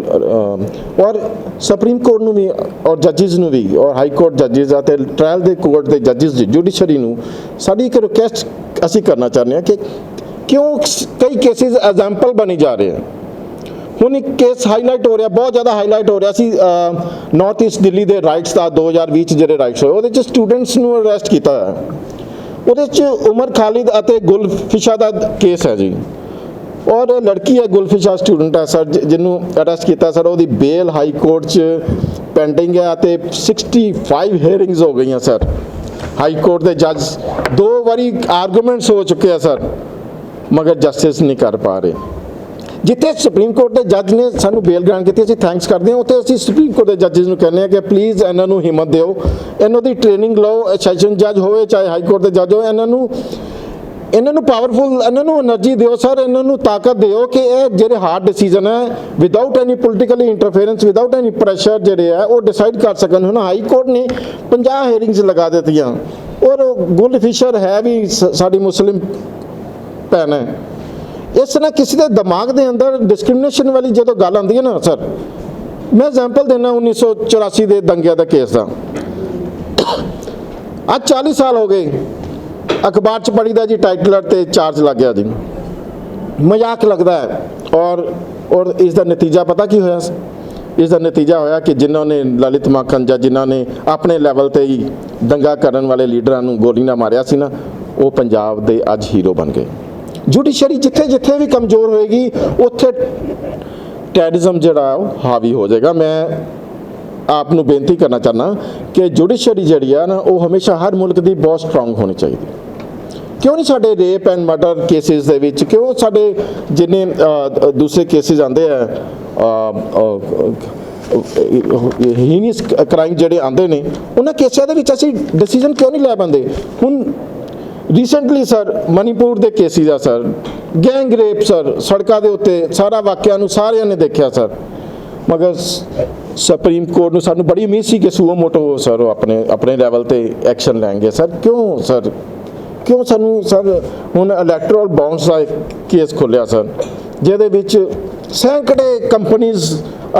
ਔਰ ਸੁਪਰੀਮ ਕੋਰਟ ਨੂੰ ਵੀ, ਔਰ ਜੱਜਿਸ ਨੂੰ ਵੀ, ਔਰ ਹਾਈ ਕੋਰਟ ਜੱਜਿਸ ਅਤੇ ਟ੍ਰਾਇਲ ਦੇ ਕੋਰਟ ਦੇ ਜੱਜਿਸ ਜੁਡੀਸ਼ਰੀ ਨੂੰ ਸਾਡੀ ਇੱਕ ਰਿਕੁਐਸਟ ਅਸੀਂ ਕਰਨਾ ਚਾਹੁੰਦੇ ਹਾਂ ਕਿ ਕਿਉਂ ਕਈ ਕੇਸਿਸ ਐਗਜ਼ਾਮਪਲ ਬਣੀ ਜਾ ਰਹੇ ਹਨ ਹੁਣ ਇੱਕ ਕੇਸ ਹਾਈਲਾਈਟ ਹੋ ਰਿਹਾ, ਬਹੁਤ ਜ਼ਿਆਦਾ ਹਾਈਲਾਈਟ ਹੋ ਰਿਹਾ ਸੀ ਨਾਰਥ ਈਸਟ ਦਿੱਲੀ ਦੇ ਰਾਈਟਸ ਦਾ 2020 ਚ ਜਿਹੜੇ ਰਾਈਟਸ ਹੋਏ, ਉਹਦੇ ਚ ਸਟੂਡੈਂਟਸ ਨੂੰ ਅਰੈਸਟ ਕੀਤਾ ਹੈ ਉਹਦੇ ਚ ਉਮਰ ਖਾਲਿਦ ਅਤੇ ਗੁਲਫਿਸ਼ਾ ਦਾ ਕੇਸ ਹੈ ਜੀ। ਔਰ ਲੜਕੀ ਹੈ ਗੁਲਫਿਸ਼ਾ ਸਟੂਡੈਂਟ ਹੈ ਸਰ ਜਿਹਨੂੰ ਅਰੈਸਟ ਕੀਤਾ ਸਰ, ਉਹਦੀ ਬੇਲ ਹਾਈ ਕੋਰਟ ਚ ਪੈਂਡਿੰਗ ਹੈ ਅਤੇ 65 ਹੇਅਰਿੰਗਸ ਹੋ ਗਈਆਂ ਸਰ। ਹਾਈ ਕੋਰਟ ਦੇ ਜੱਜ ਦੋ ਵਾਰੀ ਆਰਗੂਮੈਂਟਸ ਹੋ ਚੁੱਕੇ ਆ ਸਰ, ਮਗਰ ਜਸਟਿਸ ਨਹੀਂ ਕਰ ਪਾ ਰਹੇ। ਜਿੱਥੇ ਸੁਪਰੀਮ ਕੋਰਟ ਦੇ ਜੱਜ ਨੇ ਸਾਨੂੰ ਬੇਲ ਗ੍ਰਾਂਟ ਕੀਤੀ, ਅਸੀਂ ਥੈਂਕਸ ਕਰਦੇ ਹਾਂ। ਉੱਥੇ ਅਸੀਂ ਸੁਪਰੀਮ ਕੋਰਟ ਦੇ ਜੱਜਸ ਨੂੰ ਕਹਿੰਦੇ ਹਾਂ ਕਿ ਪਲੀਜ਼ ਇਹਨਾਂ ਨੂੰ ਹਿੰਮਤ ਦਿਓ। ਇਹਨਾਂ ਦੀ ਟ੍ਰੇਨਿੰਗ ਲਓ ਸੈਸ਼ਨ ਜੱਜ ਹੋਵੇ, ਚਾਹੇ ਹਾਈ ਕੋਰਟ ਦੇ ਜੱਜ ਹੋਵੇ ਇਹਨਾਂ ਨੂੰ ਇਹਨਾਂ ਨੂੰ ਪਾਵਰਫੁਲ ਇਹਨਾਂ ਨੂੰ એનર્ਜੀ ਦਿਓ ਸਰ ਇਹਨਾਂ ਨੂੰ ਤਾਕਤ ਦਿਓ ਕਿ ਇਹ ਜਿਹੜੇ ਹਾਰਡ ਡਿਸੀਜਨ ਹੈ without any political interference without any pressure ਜਿਹੜੇ ਆ ਉਹ ਡਿਸਾਈਡ ਕਰ ਸਕਣ। ਹੁਣ ਹਾਈ ਕੋਰਟ ਨੇ 50 ਹੇਰਿੰਗਸ ਲਗਾ ਦਿੱਤੀਆਂ। ਔਰ ਗੁੱਲ ਫਿਸ਼ਰ ਹੈ ਵੀ ਸਾਡੀ ਮੁਸਲਿਮ ਭੈਣ ਹੈ। ਇਸ ਨਾਲ ਕਿਸੇ ਦੇ ਦਿਮਾਗ ਦੇ ਅੰਦਰ ਡਿਸਕ੍ਰਿਮੀਨੇਸ਼ਨ ਵਾਲੀ ਜਦੋਂ ਗੱਲ ਆਉਂਦੀ ਹੈ ਨਾ ਸਰ ਮੈਂ ਐਗਜ਼ਾਮਪਲ ਦੇਣਾ 1984 ਦੇ ਦੰਗਿਆਂ ਦਾ ਕੇਸ ਦਾ। ਅੱਜ 40 ਸਾਲ ਹੋ ਗਏ, ਅਖਬਾਰ ਚ ਪੜੀਦਾ ਜੀ, ਟਾਈਟਲਰ ਤੇ ਚਾਰਜ ਲੱਗ ਗਿਆ ਜੀ। ਮਜ਼ਾਕ ਲੱਗਦਾ ਹੈ। ਔਰ ਔਰ ਇਸ ਦਾ ਨਤੀਜਾ ਪਤਾ ਕੀ ਹੋਇਆ? ਇਸ ਦਾ ਨਤੀਜਾ ਹੋਇਆ ਕਿ ਜਿਨ੍ਹਾਂ ਨੇ ਲਲਿਤ ਮਾਖਨ ਜਾਂ ਜਿਨ੍ਹਾਂ ਨੇ ਆਪਣੇ ਲੈਵਲ ਤੇ ਹੀ ਦੰਗਾ ਕਰਨ ਵਾਲੇ ਲੀਡਰਾਂ ਨੂੰ ਗੋਲੀ ਨਾਲ ਮਾਰਿਆ ਸੀ ਨਾ, ਉਹ ਪੰਜਾਬ ਦੇ ਅੱਜ ਹੀਰੋ ਬਣ ਗਏ। ਜੁਡੀਸ਼ਰੀ ਜਿੱਥੇ ਜਿੱਥੇ ਵੀ ਕਮਜ਼ੋਰ ਹੋਏਗੀ ਉੱਥੇ ਟੈਰਰਿਜ਼ਮ ਜਿਹੜਾ ਉਹ ਹਾਵੀ ਹੋ ਜਾਏਗਾ ਮੈਂ ਆਪ ਨੂੰ ਬੇਨਤੀ ਕਰਨਾ ਚਾਹਨਾ ਕਿ ਜੁਡੀਸ਼ਰੀ ਜਿਹੜੀ ਆ ਨਾ ਉਹ ਹਮੇਸ਼ਾ ਹਰ ਮੁਲਕ ਦੀ ਬਹੁਤ ਸਟਰੋਂਗ ਹੋਣੀ ਚਾਹੀਦੀ ਕਿਉਂ ਨਹੀਂ ਸਾਡੇ ਰੇਪ ਐਂਡ ਮਰਡਰ ਕੇਸਿਸ ਦੇ ਵਿੱਚ ਕਿਉਂ ਸਾਡੇ ਜਿੰਨੇ ਦੂਸਰੇ ਕੇਸਿਸ ਆਉਂਦੇ ਆ ਹੀਨੀਅਸ ਕ੍ਰਾਈਮ ਜਿਹੜੇ ਆਉਂਦੇ ਨੇ ਉਹਨਾਂ ਕੇਸਾਂ ਦੇ ਵਿੱਚ ਅਸੀਂ ਡਿਸੀਜਨ ਕਿਉਂ ਨਹੀਂ ਲੈ ਪਾਉਂਦੇ ਹੁਣ ਰੀਸੈਂਟਲੀ ਸਰ ਮਨੀਪੁਰ ਦੇ ਕੇਸਿਸ ਆ ਸਰ ਗੈਂਗ ਰੇਪ ਸਰ ਸੜਕਾਂ ਦੇ ਉੱਤੇ ਸਾਰਾ ਵਾਕਿਆ ਨੂੰ ਸਾਰਿਆਂ ਨੇ ਦੇਖਿਆ ਸਰ ਮਗਰ ਸੁਪਰੀਮ ਕੋਰਟ ਨੂੰ ਸਾਨੂੰ ਬੜੀ ਉਮੀਦ ਸੀ ਕਿ ਸੂਓ ਮੋਟੋ ਸਰ ਉਹ ਆਪਣੇ ਆਪਣੇ ਲੈਵਲ ਤੇ ਐਕਸ਼ਨ ਲੈਣਗੇ ਸਰ ਕਿਉਂ ਸਰ ਕਿਉਂ ਸਾਨੂੰ ਸਰ ਹੁਣ ਇਲੈਕਟਰਲ ਬਾਉਂਡਸ ਦਾ ਕੇਸ ਖੋਲਿਆ ਸਰ ਜਿਹਦੇ ਵਿੱਚ ਸੈਂਕੜੇ ਕੰਪਨੀਆਂ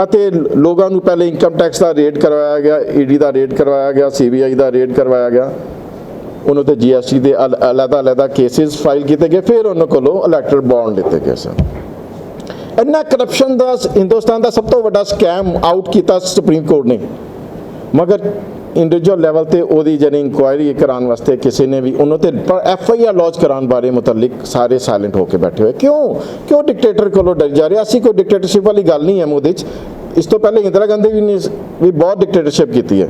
ਅਤੇ ਲੋਕਾਂ ਨੂੰ ਪਹਿਲੇ ਇਨਕਮ ਟੈਕਸ ਦਾ ਰੇਡ ਕਰਵਾਇਆ ਗਿਆ ਈਡੀ ਦਾ ਰੇਡ ਕਰਵਾਇਆ ਗਿਆ ਸੀਬੀਆਈ ਦਾ ਰੇਡ ਕਰਵਾਇਆ ਗਿਆ। ਉਹਨਾਂ ਤੇ ਜੀਐਸਟੀ ਦੇ ਅਲ- ਅਲੱਗ-ਅਲੱਗ ਕੇਸਿਸ ਫਾਈਲ ਕੀਤੇ ਗਏ, ਫਿਰ ਉਹਨਾਂ ਕੋਲੋਂ ਇਲੈਕਟਰਲ ਬੌਂਡ ਲਿੱਤੇ ਗਏ ਸਨ। ਇੰਨਾ ਕਰਪਸ਼ਨ ਦਾ ਹਿੰਦੁਸਤਾਨ ਦਾ ਸਭ ਤੋਂ ਵੱਡਾ ਸਕੈਮ ਆਊਟ ਕੀਤਾ ਸੁਪਰੀਮ ਕੋਰਟ ਨੇ। ਮਗਰ ਇੰਡੀਵਿਜੂਅਲ ਲੈਵਲ ਤੇ ਉਹਦੀ ਜਿਹੜੀ ਇਨਕੁਆਇਰੀ ਕਰਾਉਣ ਵਾਸਤੇ ਕਿਸੇ ਨੇ ਵੀ ਉਹਨਾਂ ਤੇ ਐਫ ਆਈ ਆਰ ਲੌਂਚ ਕਰਾਉਣ ਬਾਰੇ ਮੁਤਲਕ ਸਾਰੇ ਸਾਇਲੈਂਟ ਹੋ ਕੇ ਬੈਠੇ ਹੋਏ। ਕਿਉਂ? ਕਿਉਂ ਡਿਕਟੇਟਰ ਕੋਲੋਂ ਡਰ ਜਾ ਰਿਹਾ? ਅਸੀਂ ਕੋਈ ਡਿਕਟੇਟਰਸ਼ਿਪ ਵਾਲੀ ਗੱਲ ਨਹੀਂ ਹੈ ਮੋਦੀ ਚ। ਇਸ ਤੋਂ ਪਹਿਲੇ ਇੰਦਰਾ ਗਾਂਧੀ ਵੀ ਨੇ ਵੀ ਬਹੁਤ ਡਿਕਟੇਟਰਸ਼ਿਪ ਕੀਤੀ ਹੈ।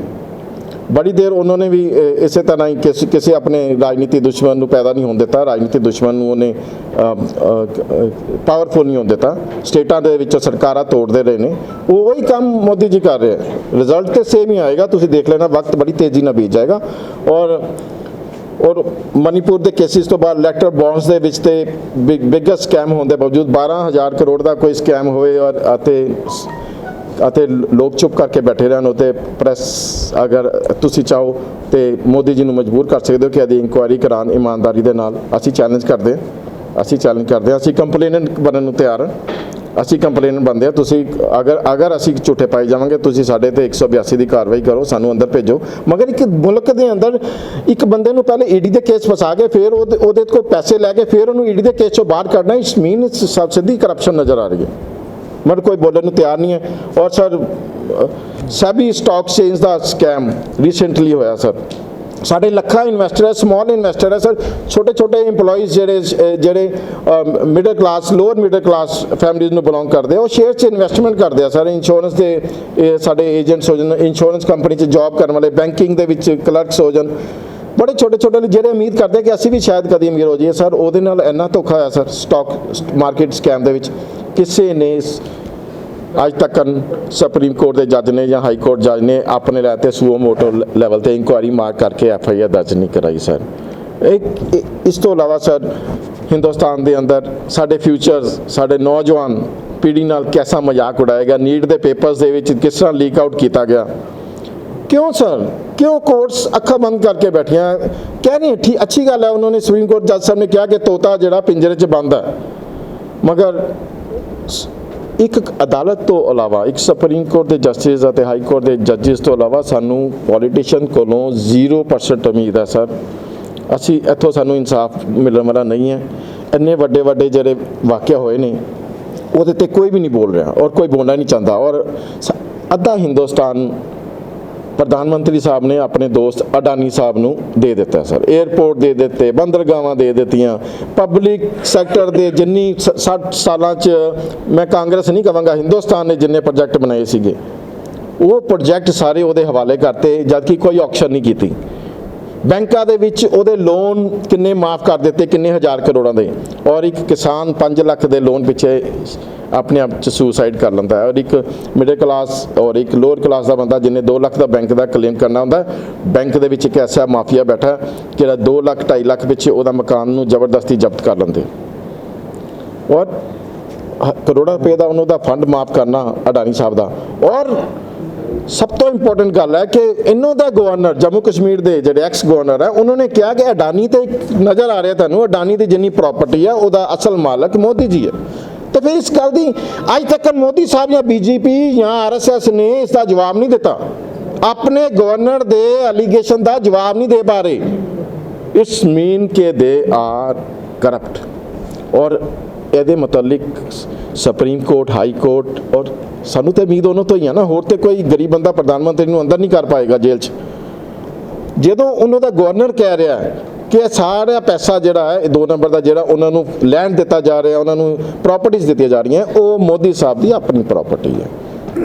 ਬੜੀ ਦੇਰ ਉਹਨਾਂ ਨੇ ਵੀ ਇਸੇ ਤਰ੍ਹਾਂ ਹੀ ਕਿਸੇ ਕਿਸੇ ਆਪਣੇ ਰਾਜਨੀਤੀ ਦੁਸ਼ਮਣ ਨੂੰ ਪੈਦਾ ਨਹੀਂ ਹੋਣ ਦਿੱਤਾ। ਰਾਜਨੀਤੀ ਦੁਸ਼ਮਣ ਨੂੰ ਉਹਨੇ ਪਾਵਰਫੁਲ ਨਹੀਂ ਹੋਣ ਦਿੱਤਾ। ਸਟੇਟਾਂ ਦੇ ਵਿੱਚ ਸਰਕਾਰਾਂ ਤੋੜਦੇ ਰਹੇ ਨੇ। ਉਹ ਉਹੀ ਕੰਮ ਮੋਦੀ ਜੀ ਕਰ ਰਹੇ ਰਿਜ਼ਲਟ ਤੇ ਸੇਮ ਹੀ ਆਏਗਾ। ਤੁਸੀਂ ਦੇਖ ਲੈਣਾ, ਵਕਤ ਬੜੀ ਤੇਜ਼ੀ ਨਾਲ ਬੀਤ ਜਾਏਗਾ। ਔਰ ਔਰ ਮਨੀਪੁਰ ਦੇ ਕੇਸਿਸ ਤੋਂ ਬਾਅਦ ਇਲੈਕਟਰ ਬੌਂਡਸ ਦੇ ਵਿੱਚ ਤੇ ਬਿਗੇਸਟ ਸਕੈਮ ਹੋਣ ਦੇ ਬਾਵਜੂਦ 12000 ਕਰੋੜ ਦਾ ਕੋਈ ਸਕੈਮ ਹੋਏ ਔਰ, ਅਤੇ ਅਤੇ ਲੋਕ ਚੁੱਪ ਕਰਕੇ ਬੈਠੇ ਰਹਿਣ ਉਤੇ ਪ੍ਰੈਸ ਅਗਰ ਤੁਸੀਂ ਚਾਹੋ ਤੇ ਮੋਦੀ ਜੀ ਨੂੰ ਮਜਬੂਰ ਕਰ ਸਕਦੇ ਹੋ ਕਿ ਇਹਦੀ ਇਨਕੁਆਇਰੀ ਕਰਾਉਣ ਇਮਾਨਦਾਰੀ ਦੇ ਨਾਲ। ਅਸੀਂ ਚੈਲੰਜ ਕਰਦੇ ਹਾਂ। ਅਸੀਂ ਚੈਲੰਜ ਕਰਦੇ ਹਾਂ। ਅਸੀਂ ਕੰਪਲੇਨੈਂਟ ਬਣਨ ਨੂੰ ਤਿਆਰ ਹਾਂ। ਅਸੀਂ ਕੰਪਲੇਨੈਂਟ ਬਣਦੇ ਹਾਂ। ਤੁਸੀਂ ਅਗਰ ਅਗਰ ਅਸੀਂ ਝੂਠੇ ਪਾਏ ਜਾਵਾਂਗੇ, ਤੁਸੀਂ ਸਾਡੇ ਤੇ 182 ਦੀ ਕਾਰਵਾਈ ਕਰੋ, ਸਾਨੂੰ ਅੰਦਰ ਭੇਜੋ। ਮਗਰ ਇੱਕ ਮੁਲਕ ਦੇ ਅੰਦਰ ਇੱਕ ਬੰਦੇ ਨੂੰ ਪਹਿਲੇ ਈਡੀ ਦੇ ਕੇਸ ਫਸਾ ਕੇ ਫਿਰ ਉਹਦੇ ਉਹਦੇ ਕੋਲ ਪੈਸੇ ਲੈ ਕੇ ਫਿਰ ਉਹਨੂੰ ਈਡੀ ਦੇ ਕੇਸ ਚੋਂ ਬਾਹਰ ਕੱਢਣਾ, ਇਸ ਮੀਨ ਸਿੱਧੀ ਕਰਪਸ਼ਨ ਨਜ਼ਰ ਆ ਰਹੀ ਹੈ। ਮਰ ਕੋਈ ਬੋਲਣ ਨੂੰ ਤਿਆਰ ਨਹੀਂ ਹੈ। ਔਰ ਸਰ, ਸੈਬੀ ਸਟਾਕ ਚੇਂਜ ਦਾ ਸਕੈਮ ਰੀਸੈਂਟਲੀ ਹੋਇਆ ਸਰ। ਸਾਡੇ ਲੱਖਾਂ ਇਨਵੈਸਟਰ ਹੈ ਸਮਾਲ ਇਨਵੈਸਟਰ ਹੈ ਸਰ। ਛੋਟੇ ਛੋਟੇ EMPLOYEES ਜਿਹੜੇ ਜਿਹੜੇ middle class lower middle class families ਨੂੰ ਬਿਲੋਂਗ ਕਰਦੇ ਆ, ਉਹ ਸ਼ੇਅਰ 'ਚ ਇਨਵੈਸਟਮੈਂਟ ਕਰਦੇ ਆ ਸਰ। ਇੰਸ਼ੋਰੈਂਸ ਦੇ ਸਾਡੇ ਏਜੰਟਸ ਹੋ ਜਾਣ ਇੰਸ਼ੋਰੈਂਸ ਕੰਪਨੀ 'ਚ ਜੌਬ ਕਰਨ ਵਾਲੇ ਬੈਂਕਿੰਗ ਦੇ ਵਿੱਚ ਕਲਰਕਸ ਹੋ ਜਾਣ। ਬੜੇ ਛੋਟੇ ਛੋਟੇ ਜਿਹੜੇ ਉਮੀਦ ਕਰਦੇ ਕਿ ਅਸੀਂ ਵੀ ਸ਼ਾਇਦ ਕਦੀ ਅਮੀਰ ਹੋ ਜਾਈਏ। ਸਰ, ਉਹਦੇ ਨਾਲ ਇੰਨਾ ਧੋਖਾ ਹੋਇਆ ਸਰ ਸਟਾਕ ਮਾਰਕੀਟ ਸਕੈਮ ਦੇ ਵਿੱਚ। ਕਿਸੇ ਨੇ ਅੱਜ ਤੱਕ ਸੁਪਰੀਮ ਕੋਰਟ ਦੇ ਜੱਜ ਨੇ ਜਾਂ ਹਾਈ ਕੋਰਟ ਜੱਜ ਨੇ ਆਪਣੇ ਲੈ ਤੇ ਸੂਓ ਮੋਟੋ ਲੈਵਲ ਤੇ ਇਨਕੁਆਇਰੀ ਮਾਰ ਕਰਕੇ ਐਫ ਆਈ ਆਰ ਦਰਜ ਨਹੀਂ ਕਰਾਈ, ਸਰ। ਇਹ ਇਸ ਤੋਂ ਇਲਾਵਾ, ਸਰ, ਹਿੰਦੁਸਤਾਨ ਦੇ ਅੰਦਰ ਸਾਡੇ ਫਿਊਚਰਸ, ਸਾਡੇ ਨੌਜਵਾਨ ਪੀੜ੍ਹੀ ਨਾਲ ਕਿਹਦਾ ਮਜ਼ਾਕ ਉਡਾਇਆ ਗਿਆ, ਨੀਟ ਦੇ ਪੇਪਰਸ ਦੇ ਵਿੱਚ ਕਿਸ ਤਰ੍ਹਾਂ ਲੀਕ ਆਊਟ ਕੀਤਾ ਗਿਆ। ਕਿਉਂ, ਸਰ? ਕਿਉਂ ਕੋਰਟਸ ਅੱਖਾਂ ਬੰਦ ਕਰਕੇ ਬੈਠੀਆਂ? ਕਹਿ ਨਹੀਂ ਠੀਕ ਅੱਛੀ ਗੱਲ ਹੈ, ਉਹਨਾਂ ਨੇ ਸੁਪਰੀਮ ਕੋਰਟ ਜੱਜ ਸਾਹਿਬ ਨੇ ਕਿਹਾ ਕਿ ਤੋਤਾ ਜਿਹੜਾ ਪਿੰਜਰੇ 'ਚ ਬੰਦ ਹੈ। ਮਗਰ ਇੱਕ ਅਦਾਲਤ ਤੋਂ ਇਲਾਵਾ, ਇੱਕ ਸੁਪਰੀਮ ਕੋਰਟ ਦੇ ਜਸਟਿਸ ਅਤੇ ਹਾਈ ਕੋਰਟ ਦੇ ਜੱਜਿਸ ਤੋਂ ਇਲਾਵਾ ਸਾਨੂੰ ਪੋਲੀਟੀਸ਼ੀਅਨ ਕੋਲੋਂ 0% ਉਮੀਦ ਹੈ, ਸਰ। ਅਸੀਂ ਇੱਥੋਂ ਸਾਨੂੰ ਇਨਸਾਫ ਮਿਲਣ ਵਾਲਾ ਨਹੀਂ ਹੈ। ਇੰਨੇ ਵੱਡੇ ਵੱਡੇ ਜਿਹੜੇ ਵਾਕਿਆ ਹੋਏ ਨੇ, ਉਹਦੇ ਤੇ ਕੋਈ ਵੀ ਨਹੀਂ ਬੋਲ ਰਿਹਾ ਔਰ ਕੋਈ ਬੋਲਣਾ ਨਹੀਂ ਚਾਹੁੰਦਾ ਔਰ ਅੱਧਾ ਹਿੰਦੁਸਤਾਨ ਪ੍ਰਧਾਨ ਮੰਤਰੀ ਸਾਹਿਬ ਨੇ ਆਪਣੇ ਦੋਸਤ ਅਡਾਨੀ ਸਾਹਿਬ ਨੂੰ ਦੇ ਦਿੱਤਾ, ਸਰ। 에ਅਰਪੋਰਟ ਦੇ ਦਿੱਤੇ ਬੰਦਰਗਾਵਾਂ ਦੇ ਦਿੱਤੀਆਂ। ਪਬਲਿਕ ਸੈਕਟਰ ਦੇ ਜਿੰਨੀ 60 ਸਾਲਾਂ 'ਚ ਮੈਂ ਕਾਂਗਰਸ ਨਹੀਂ ਕਹਾਂਗਾ ਹਿੰਦੁਸਤਾਨ ਨੇ ਜਿੰਨੇ ਪ੍ਰੋਜੈਕਟ ਬਣਾਏ ਸੀਗੇ, ਉਹ ਪ੍ਰੋਜੈਕਟ ਸਾਰੇ ਉਹਦੇ ਹਵਾਲੇ ਕਰਤੇ, ਜਦਕਿ ਕੋਈ ਆਕਸ਼ਨ ਨਹੀਂ ਕੀਤੀ। ਬੈਂਕਾਂ ਦੇ ਵਿੱਚ ਉਹਦੇ ਲੋਨ ਕਿੰਨੇ ਮਾਫ ਕਰ ਦਿੱਤੇ, ਕਿੰਨੇ ਹਜ਼ਾਰ ਕਰੋੜਾਂ ਦੇ। ਔਰ ਇੱਕ ਕਿਸਾਨ 5 ਲੱਖ ਦੇ ਲੋਨ ਪਿੱਛੇ ਆਪਣੇ ਆਪ ਚ ਸੁਸਾਈਡ ਕਰ ਲੈਂਦਾ ਹੈ। ਔਰ ਇੱਕ ਮਿਡਲ ਕਲਾਸ ਔਰ ਇੱਕ ਲੋਅਰ ਕਲਾਸ ਦਾ ਬੰਦਾ ਜਿਹਨੇ 2 ਲੱਖ ਦਾ ਬੈਂਕ ਦਾ ਕਲੇਮ ਕਰਨਾ ਹੁੰਦਾ ਬੈਂਕ ਦੇ ਵਿੱਚ ਇੱਕ ਐਸਾ ਮਾਫੀਆ ਬੈਠਾ ਜਿਹੜਾ 2 ਲੱਖ 2.5 ਲੱਖ ਪਿੱਛੇ ਉਹਦਾ ਮਕਾਨ ਨੂੰ ਜ਼ਬਰਦਸਤੀ ਜ਼ਬਤ ਕਰ ਲੈਂਦੇ। ਔਰ ਕਰੋੜਾਂ ਰੁਪਏ ਦਾ ਉਹਨਾਂ ਦਾ ਫੰਡ ਮਾਫ ਕਰਨਾ ਅਡਾਨੀ ਸਾਹਿਬ ਦਾ। ਔਰ ਸਭ ਤੋਂ ਇੰਪੋਰਟੈਂਟ ਗੱਲ ਹੈ ਕਿ ਇਹਨਾਂ ਦਾ ਗਵਰਨਰ ਜੰਮੂ ਕਸ਼ਮੀਰ ਦੇ ਜਿਹੜੇ ਐਕਸ ਗਵਰਨਰ ਹੈ, ਉਹਨਾਂ ਨੇ ਕਿਹਾ ਕਿ ਅਡਾਨੀ ਤੇ ਨਜ਼ਰ ਆ ਰਿਹਾ ਤੁਹਾਨੂੰ, ਅਡਾਨੀ ਦੀ ਜਿੰਨੀ ਪ੍ਰਾਪਰਟੀ ਹੈ, ਉਹਦਾ ਅਸਲ ਮਾਲਕ ਮੋਦੀ ਜੀ ਹੈ। ਤੇ ਫਿਰ ਇਸ ਗੱਲ ਦੀ ਅੱਜ ਤੱਕ ਮੋਦੀ ਸਾਹਿਬ ਜਾਂ ਬੀਜੇਪੀ ਜਾਂ ਆਰਐਸਐਸ ਨੇ ਇਸ ਦਾ ਜਵਾਬ ਨਹੀਂ ਦਿੱਤਾ। ਆਪਣੇ ਗਵਰਨਰ ਦੇ ਅਲੀਗੇਸ਼ਨ ਦਾ ਜਵਾਬ ਨਹੀਂ ਦੇ ਪਾ ਰਹੇ। ਇਟਸ ਮੀਨ ਕਿ ਦੇ ਆਰ ਕਰਪਟ ਔਰ ਇਹਦੇ ਮੁਤਲਕ ਸੁਪਰੀਮ ਕੋਰਟ, ਹਾਈ ਕੋਰਟ ਔਰ ਸਾਨੂੰ ਤੇ ਉਮੀਦ ਉਹਨਾਂ ਤੋਂ ਹੀ ਆ ਨਾ, ਹੋਰ ਤੇ ਕੋਈ ਗਰੀਬ ਬੰਦਾ ਪ੍ਰਧਾਨ ਮੰਤਰੀ ਨੂੰ ਅੰਦਰ ਨਹੀਂ ਕਰ ਪਾਏਗਾ ਜੇਲ੍ਹ 'ਚ। ਜਦੋਂ ਉਹਨਾਂ ਦਾ ਗਵਰਨਰ ਕਹਿ ਰਿਹਾ ਕਿ ਇਹ ਸਾਰਾ ਪੈਸਾ ਜਿਹੜਾ ਹੈ, ਇਹ ਦੋ ਨੰਬਰ ਦਾ ਜਿਹੜਾ ਉਹਨਾਂ ਨੂੰ ਲੈਂਡ ਦਿੱਤਾ ਜਾ ਰਿਹਾ, ਉਹਨਾਂ ਨੂੰ ਪ੍ਰਾਪਰਟੀਆਂ ਦਿੱਤੀਆਂ ਜਾ ਰਹੀਆਂ, ਉਹ ਮੋਦੀ ਸਾਹਿਬ ਦੀ ਆਪਣੀ ਪ੍ਰਾਪਰਟੀ ਹੈ।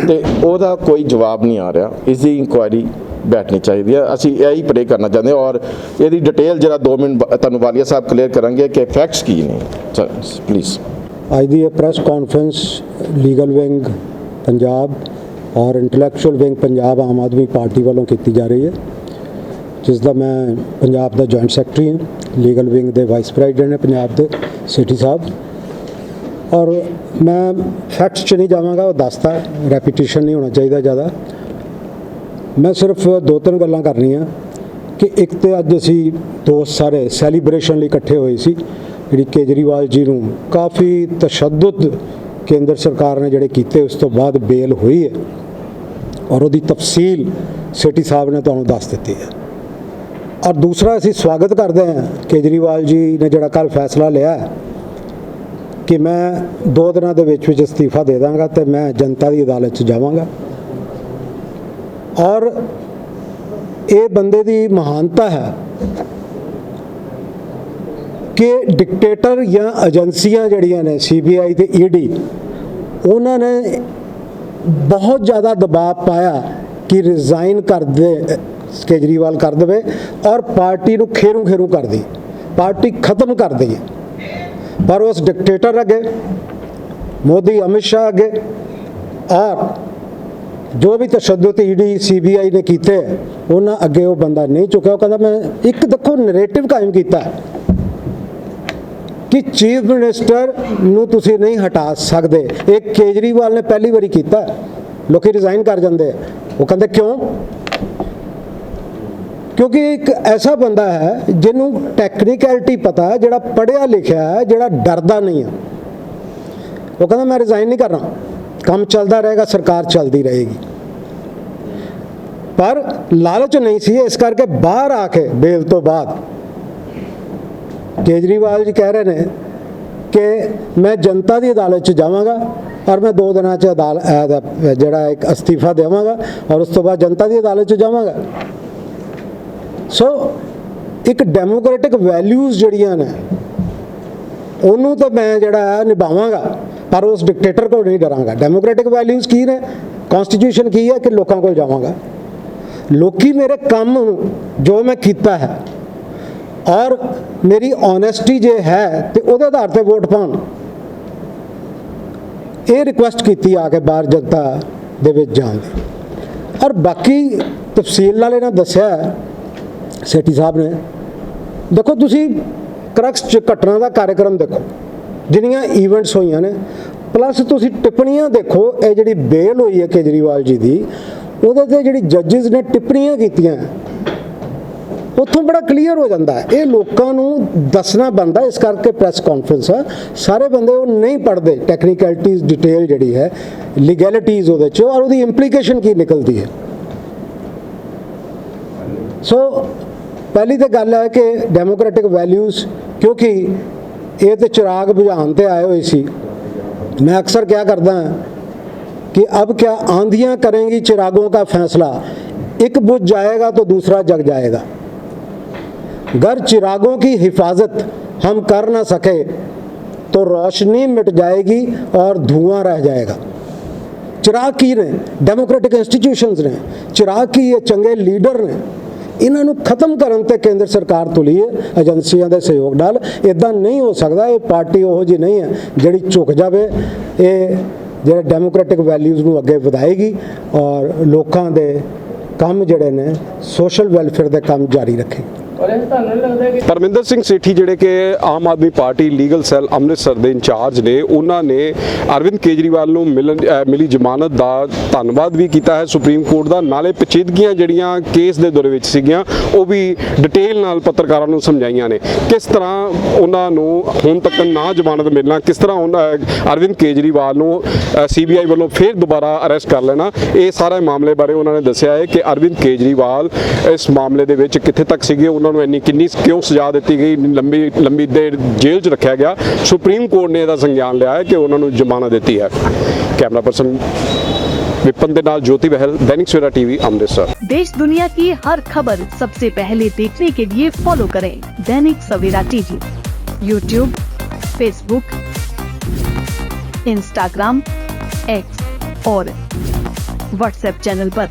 ਤੇ ਉਹਦਾ ਕੋਈ ਜਵਾਬ ਨਹੀਂ ਆ ਰਿਹਾ। ਇਸ ਦੀ ਇਨਕੁਆਇਰੀ ਬੈਠਣੀ ਚਾਹੀਦੀ ਹੈ ਅਸੀਂ ਇਹ ਹੀ ਪ੍ਰੇ ਕਰਨਾ ਚਾਹੁੰਦੇ ਹਾਂ ਔਰ ਇਹਦੀ ਡਿਟੇਲ ਜਿਹੜਾ 2 ਮਿੰਟ ਤੁਹਾਨੂੰ ਵਾਲੀਆ ਸਾਹਿਬ ਕਲੀਅਰ ਕਰਾਂਗੇ ਕਿ ਫੈਕਟਸ ਕੀ ਨੇ। ਪਲੀਜ਼ ਅੱਜ ਦੀ ਇਹ press conference legal wing Punjab ਔਰ intellectual wing Punjab Aam Aadmi Party ਵੱਲੋਂ ਕੀਤੀ ਜਾ ਰਹੀ ਹੈ, ਜਿਸ ਦਾ ਮੈਂ ਪੰਜਾਬ ਦਾ ਜੁਆਇੰਟ ਸੈਕਟਰੀ ਹਾਂ ਲੀਗਲ ਵਿੰਗ ਦੇ ਵਾਈਸ ਪ੍ਰੈਜ਼ੀਡੈਂਟ ਨੇ ਪੰਜਾਬ ਦੇ ਸਿਟੀ ਸਾਹਿਬ। ਔਰ ਮੈਂ ਫੈਕਟਸ 'ਚ ਨਹੀਂ ਜਾਵਾਂਗਾ, ਉਹ ਦੱਸਦਾ ਰੈਪੀਟੀਸ਼ਨ ਨਹੀਂ ਹੋਣਾ ਚਾਹੀਦਾ ਜ਼ਿਆਦਾ। ਮੈਂ ਸਿਰਫ ਦੋ ਤਿੰਨ ਗੱਲਾਂ ਕਰਨੀਆਂ ਕਿ ਇੱਕ ਤੇ ਅੱਜ ਅਸੀਂ ਦੋਸਤ ਸਾਰੇ ਸੈਲੀਬ੍ਰੇਸ਼ਨ ਲਈ ਇਕੱਠੇ ਹੋਏ ਸੀ, ਜਿਹੜੀ ਕੇਜਰੀਵਾਲ ਜੀ ਨੂੰ ਕਾਫੀ ਤਸ਼ੱਦਦ ਕੇਂਦਰ ਸਰਕਾਰ ਨੇ ਜਿਹੜੇ ਕੀਤੇ, ਉਸ ਤੋਂ ਬਾਅਦ ਬੇਲ ਹੋਈ ਹੈ ਔਰ ਉਹਦੀ ਤਫਸੀਲ ਸੇਟੀ ਸਾਹਿਬ ਨੇ ਤੁਹਾਨੂੰ ਦੱਸ ਦਿੱਤੀ ਹੈ। ਔਰ ਦੂਸਰਾ ਅਸੀਂ ਸਵਾਗਤ ਕਰਦੇ ਹਾਂ, ਕੇਜਰੀਵਾਲ ਜੀ ਨੇ ਜਿਹੜਾ ਕੱਲ ਫੈਸਲਾ ਲਿਆ ਕਿ ਮੈਂ ਦੋ ਦਿਨਾਂ ਦੇ ਵਿੱਚ ਵਿੱਚ ਅਸਤੀਫਾ ਦੇ ਦਾਂਗਾ ਤੇ ਮੈਂ ਜਨਤਾ ਦੀ ਅਦਾਲਤ 'ਚ ਜਾਵਾਂਗਾ। ਔਰ ਇਹ ਬੰਦੇ ਦੀ ਮਹਾਨਤਾ ਹੈ ਕਿ ਡਿਕਟੇਟਰ ਜਾਂ ਏਜੰਸੀਆਂ ਜਿਹੜੀਆਂ ਨੇ ਸੀਬੀਆਈ ਤੇ ਈਡੀ ਉਹਨਾਂ ਨੇ ਬਹੁਤ ਜ਼ਿਆਦਾ ਦਬਾਅ ਪਾਇਆ ਕਿ ਰਿਜ਼ਾਈਨ ਕਰ ਦੇ, ਕੇਜਰੀਵਾਲ ਕਰ ਦੇਵੇ ਔਰ ਪਾਰਟੀ ਨੂੰ ਖੇਰੂ ਖੇਰੂ ਕਰ ਦੇ ਪਾਰਟੀ ਖਤਮ ਕਰ ਦੇਈਏ। ਪਰ ਉਸ ਡਿਕਟੇਟਰ ਅੱਗੇ, ਮੋਦੀ, ਅਮਿਤ ਸ਼ਾਹ ਅੱਗੇ ਔਰ ਜੋ ਵੀ ਤਸ਼ੱਦਦ ਈਡੀ ਸੀਬੀਆਈ ਨੇ ਕੀਤੇ, ਉਹਨਾਂ ਅੱਗੇ ਉਹ ਬੰਦਾ ਨਹੀਂ ਚੁੱਕਿਆ ਉਹ ਕਹਿੰਦਾ, ਮੈਂ ਇੱਕ ਦੇਖੋ ਨੈਰੇਟਿਵ ਕਾਇਮ ਕੀਤਾ ਕਿ ਚੀਫ ਮਿਨਿਸਟਰ ਨੂੰ ਤੁਸੀਂ ਨਹੀਂ ਹਟਾ ਸਕਦੇ। ਇਹ ਕੇਜਰੀਵਾਲ ਨੇ ਪਹਿਲੀ ਵਾਰੀ ਕੀਤਾ ਹੈ। ਲੋਕੀ ਰਿਜ਼ਾਈਨ ਕਰ ਜਾਂਦੇ ਆ। ਉਹ ਕਹਿੰਦੇ, ਕਿਉਂ? ਕਿਉਂਕਿ ਇੱਕ ਐਸਾ ਬੰਦਾ ਹੈ, ਜਿਹਨੂੰ ਟੈਕਨੀਕੈਲਿਟੀ ਪਤਾ ਹੈ, ਜਿਹੜਾ ਪੜ੍ਹਿਆ ਲਿਖਿਆ ਹੈ, ਜਿਹੜਾ ਡਰਦਾ ਨਹੀਂ ਹੈ। ਉਹ ਕਹਿੰਦਾ, ਮੈਂ ਰਿਜ਼ਾਈਨ ਨਹੀਂ ਕਰਨਾ ਕੰਮ ਚੱਲਦਾ ਰਹੇਗਾ, ਸਰਕਾਰ ਚੱਲਦੀ ਰਹੇਗੀ। ਪਰ ਲਾਲਚ ਨਹੀਂ ਸੀ, ਇਸ ਕਰਕੇ ਬਾਹਰ ਆ ਕੇ, ਬੇਲ ਤੋਂ ਬਾਅਦ। ਕੇਜਰੀਵਾਲ ਜੀ ਕਹਿ ਰਹੇ ਨੇ ਕਿ ਮੈਂ ਜਨਤਾ ਦੀ ਅਦਾਲਤ 'ਚ ਜਾਵਾਂਗਾ ਔਰ ਮੈਂ ਦੋ ਦਿਨਾਂ 'ਚ ਅਦਾਲਤ ਜਿਹੜਾ ਇੱਕ ਅਸਤੀਫਾ ਦੇਵਾਂਗਾ ਔਰ ਉਸ ਤੋਂ ਬਾਅਦ ਜਨਤਾ ਦੀ ਅਦਾਲਤ 'ਚ ਜਾਵਾਂਗਾ। ਸੋ, ਇੱਕ ਡੈਮੋਕ੍ਰੈਟਿਕ ਵੈਲਿਊਜ਼ ਜਿਹੜੀਆਂ ਨੇ, ਉਹਨੂੰ ਤਾਂ ਮੈਂ ਜਿਹੜਾ ਹੈ ਨਿਭਾਵਾਂਗਾ। ਪਰ ਉਸ ਡਿਕਟੇਟਰ ਕੋਲ ਨਹੀਂ ਡਰਾਂਗਾ। ਡੈਮੋਕ੍ਰੈਟਿਕ ਵੈਲਿਊਜ਼ ਕੀ ਨੇ? ਕਨਸਟੀਟਿਊਸ਼ਨ ਕੀ ਹੈ ਕਿ ਲੋਕਾਂ ਕੋਲ ਜਾਵਾਂਗਾ? ਲੋਕੀ ਮੇਰੇ ਕੰਮ ਜੋ ਮੈਂ ਕੀਤਾ ਹੈ ਔਰ ਮੇਰੀ ਓਨੈਸਟੀ ਜੇ ਹੈ ਤੇ ਉਹਦੇ ਆਧਾਰ ਤੇ ਵੋਟ ਪਾਉਣ। ਇਹ ਰਿਕੁਐਸਟ ਕੀਤੀ ਆ ਕੇ ਬਾਹਰ ਜਨਤਾ ਦੇ ਵਿੱਚ ਜਾਣ ਦੀ। ਔਰ ਬਾਕੀ ਤਫਸੀਲ ਨਾਲ ਇਹਨਾਂ ਦੱਸਿਆ ਸੇਠੀ ਸਾਹਿਬ ਨੇ, ਦੇਖੋ ਤੁਸੀਂ ਕਰਕਸ ਚ ਘਟਨਾ ਦਾ ਕਾਰਜਕ੍ਰਮ ਦੇਖੋ। ਜਿਹੜੀਆਂ ਇਵੈਂਟਸ ਹੋਈਆਂ ਨੇ ਪਲੱਸ ਤੁਸੀਂ ਟਿੱਪਣੀਆਂ ਦੇਖੋ, ਇਹ ਜਿਹੜੀ ਬੇਲ ਹੋਈ ਹੈ ਕੇਜਰੀਵਾਲ ਜੀ ਦੀ, ਉਹਦੇ ਤੇ ਜਿਹੜੀ ਜੱਜਸ ਨੇ ਟਿੱਪਣੀਆਂ ਕੀਤੀਆਂ, ਉੱਥੋਂ ਬੜਾ ਕਲੀਅਰ ਹੋ ਜਾਂਦਾ ਹੈ। ਇਹ ਲੋਕਾਂ ਨੂੰ ਦੱਸਣਾ ਬੰਦਾ ਇਸ ਕਰਕੇ ਪ੍ਰੈਸ ਕਾਨਫਰੰਸ ਆ। ਸਾਰੇ ਬੰਦੇ ਉਹ ਨਹੀਂ ਪੜ੍ਹਦੇ ਟੈਕਨੀਕੈਲਿਟੀਜ਼ ਡਿਟੇਲ ਜਿਹੜੀ ਹੈ ਲੀਗੈਲਿਟੀਜ਼ ਉਹਦੇ ਚ, ਔਰ ਉਹਦੀ ਇੰਪਲੀਕੇਸ਼ਨ ਕੀ ਨਿਕਲਦੀ ਹੈ। ਸੋ ਪਹਿਲੀ ਤਾਂ ਗੱਲ ਹੈ ਕਿ ਡੈਮੋਕ੍ਰੈਟਿਕ ਵੈਲਿਊਜ਼ ਕਿਉਂਕਿ ਇਹ ਤੇ ਚਿਰਾਗ ਬੁਝਾਉਣ ਤੇ ਆਏ ਹੋਏ ਸੀ मैं अक्सर क्या करता है कि अब क्या आंधियां करेंगी चिरागों का फैसला एक बुझ जाएगा तो दूसरा जग जाएगा घर चिरागों की हिफाजत हम कर ना सके तो रोशनी मिट जाएगी और धुआं रह जाएगा ਚਿਰਾਗ ਕੀ ਨੇ ਡੈਮੋਕ੍ਰੈਟਿਕ ਇੰਸਟੀਟਿਊਸ਼ਨਸ ਨੇ ਚਿਰਾਗ ਕੀ ਇਹ ਚੰਗੇ ਲੀਡਰ ਨੇ ਇਹਨਾਂ ਨੂੰ ਖਤਮ ਕਰਨ ਤੇ ਕੇਂਦਰ ਸਰਕਾਰ ਤੁਲੀ ਹੈ, ਏਜੰਸੀਆਂ ਦੇ ਸਹਿਯੋਗ ਨਾਲ। ਇਦਾਂ ਨਹੀਂ ਹੋ ਸਕਦਾ, ਇਹ ਪਾਰਟੀ ਉਹੋ ਜੀ ਨਹੀਂ ਹੈ ਜਿਹੜੀ ਝੁਕ ਜਾਵੇ। ਇਹ ਜਿਹੜੇ ਡੈਮੋਕ੍ਰੈਟਿਕ ਵੈਲਿਊਜ਼ ਨੂੰ ਅੱਗੇ ਵਧਾਏਗੀ ਔਰ ਲੋਕਾਂ ਦੇ ਕੰਮ ਜਿਹੜੇ ਨੇ, ਸੋਸ਼ਲ ਵੈਲਫੇਅਰ ਦੇ ਕੰਮ ਜਾਰੀ ਰੱਖੇਗੀ ਪਰਮਿੰਦਰ ਸਿੰਘ ਸੇਠੀ ਜਿਹੜੇ ਕਿ Aam Aadmi Party legal cell Amritsar ਦੇ ਇੰਚਾਰਜ ਨੇ, ਉਹਨਾਂ ਨੇ ਅਰਵਿੰਦ ਕੇਜਰੀਵਾਲ ਨੂੰ ਮਿਲਣ ਮਿਲੀ ਜ਼ਮਾਨਤ ਦਾ ਧੰਨਵਾਦ ਵੀ ਕੀਤਾ ਹੈ ਸੁਪਰੀਮ ਕੋਰਟ ਦਾ। ਨਾਲੇ ਪੇਚੀਦਗੀਆਂ ਜਿਹੜੀਆਂ ਕੇਸ ਦੇ ਦੌਰੇ ਵਿੱਚ ਸੀਗੀਆਂ, ਉਹ ਵੀ ਡਿਟੇਲ ਨਾਲ ਪੱਤਰਕਾਰਾਂ ਨੂੰ ਸਮਝਾਈਆਂ ਨੇ। ਕਿਸ ਤਰ੍ਹਾਂ ਉਹਨਾਂ ਨੂੰ ਹੁਣ ਤੱਕ ਨਾ ਜ਼ਮਾਨਤ ਮਿਲਣਾ, ਕਿਸ ਤਰ੍ਹਾਂ ਉਹਨਾਂ ਅਰਵਿੰਦ ਕੇਜਰੀਵਾਲ ਨੂੰ ਸੀਬੀਆਈ ਵੱਲੋਂ ਫਿਰ ਦੁਬਾਰਾ ਅਰੈਸਟ ਕਰ ਲੈਣਾ, ਇਹ ਸਾਰੇ ਮਾਮਲੇ ਬਾਰੇ ਉਹਨਾਂ ਨੇ ਦੱਸਿਆ ਹੈ ਕਿ ਅਰਵਿੰਦ ਕੇਜਰੀਵਾਲ ਇਸ ਮਾਮਲੇ ਦੇ ਵਿੱਚ ਕਿੱਥੇ ਤੱਕ ਸੀਗੇ, ਉਹਨਾਂ ਨੂੰ ਇੰਨੀ ਕਿੰਨੀ ਕਿਉਂ ਸਜ਼ਾ ਦਿੱਤੀ ਗਈ ਇੰਨੀ ਲੰਬੀ ਲੰਬੀ ਦੇਰ ਜੇਲ੍ਹ 'ਚ ਰੱਖਿਆ ਗਿਆ ਸੁਪਰੀਮ ਕੋਰਟ ਨੇ ਇਹਦਾ ਸੰਗਿਆਨ ਲਿਆ ਹੈ ਕਿ ਉਹਨਾਂ ਨੂੰ ਜ਼ਮਾਨਤ ਦਿੱਤੀ ਹੈ ਕੈਮਰਾ ਪਰਸਨ ਵਿਪਨ ਦੇ ਨਾਲ ਜੋਤੀ ਬਹਿਲ ਦੈਨਿਕ ਸਵੇਰਾ ਟੀਵੀ ਅੰਮ੍ਰਿਤਸਰ देश दुनिया की हर खबर सबसे पहले देखने के लिए फॉलो करें Dainik Savera TV YouTube Facebook Instagram X और व्हाट्सएप चैनल पर।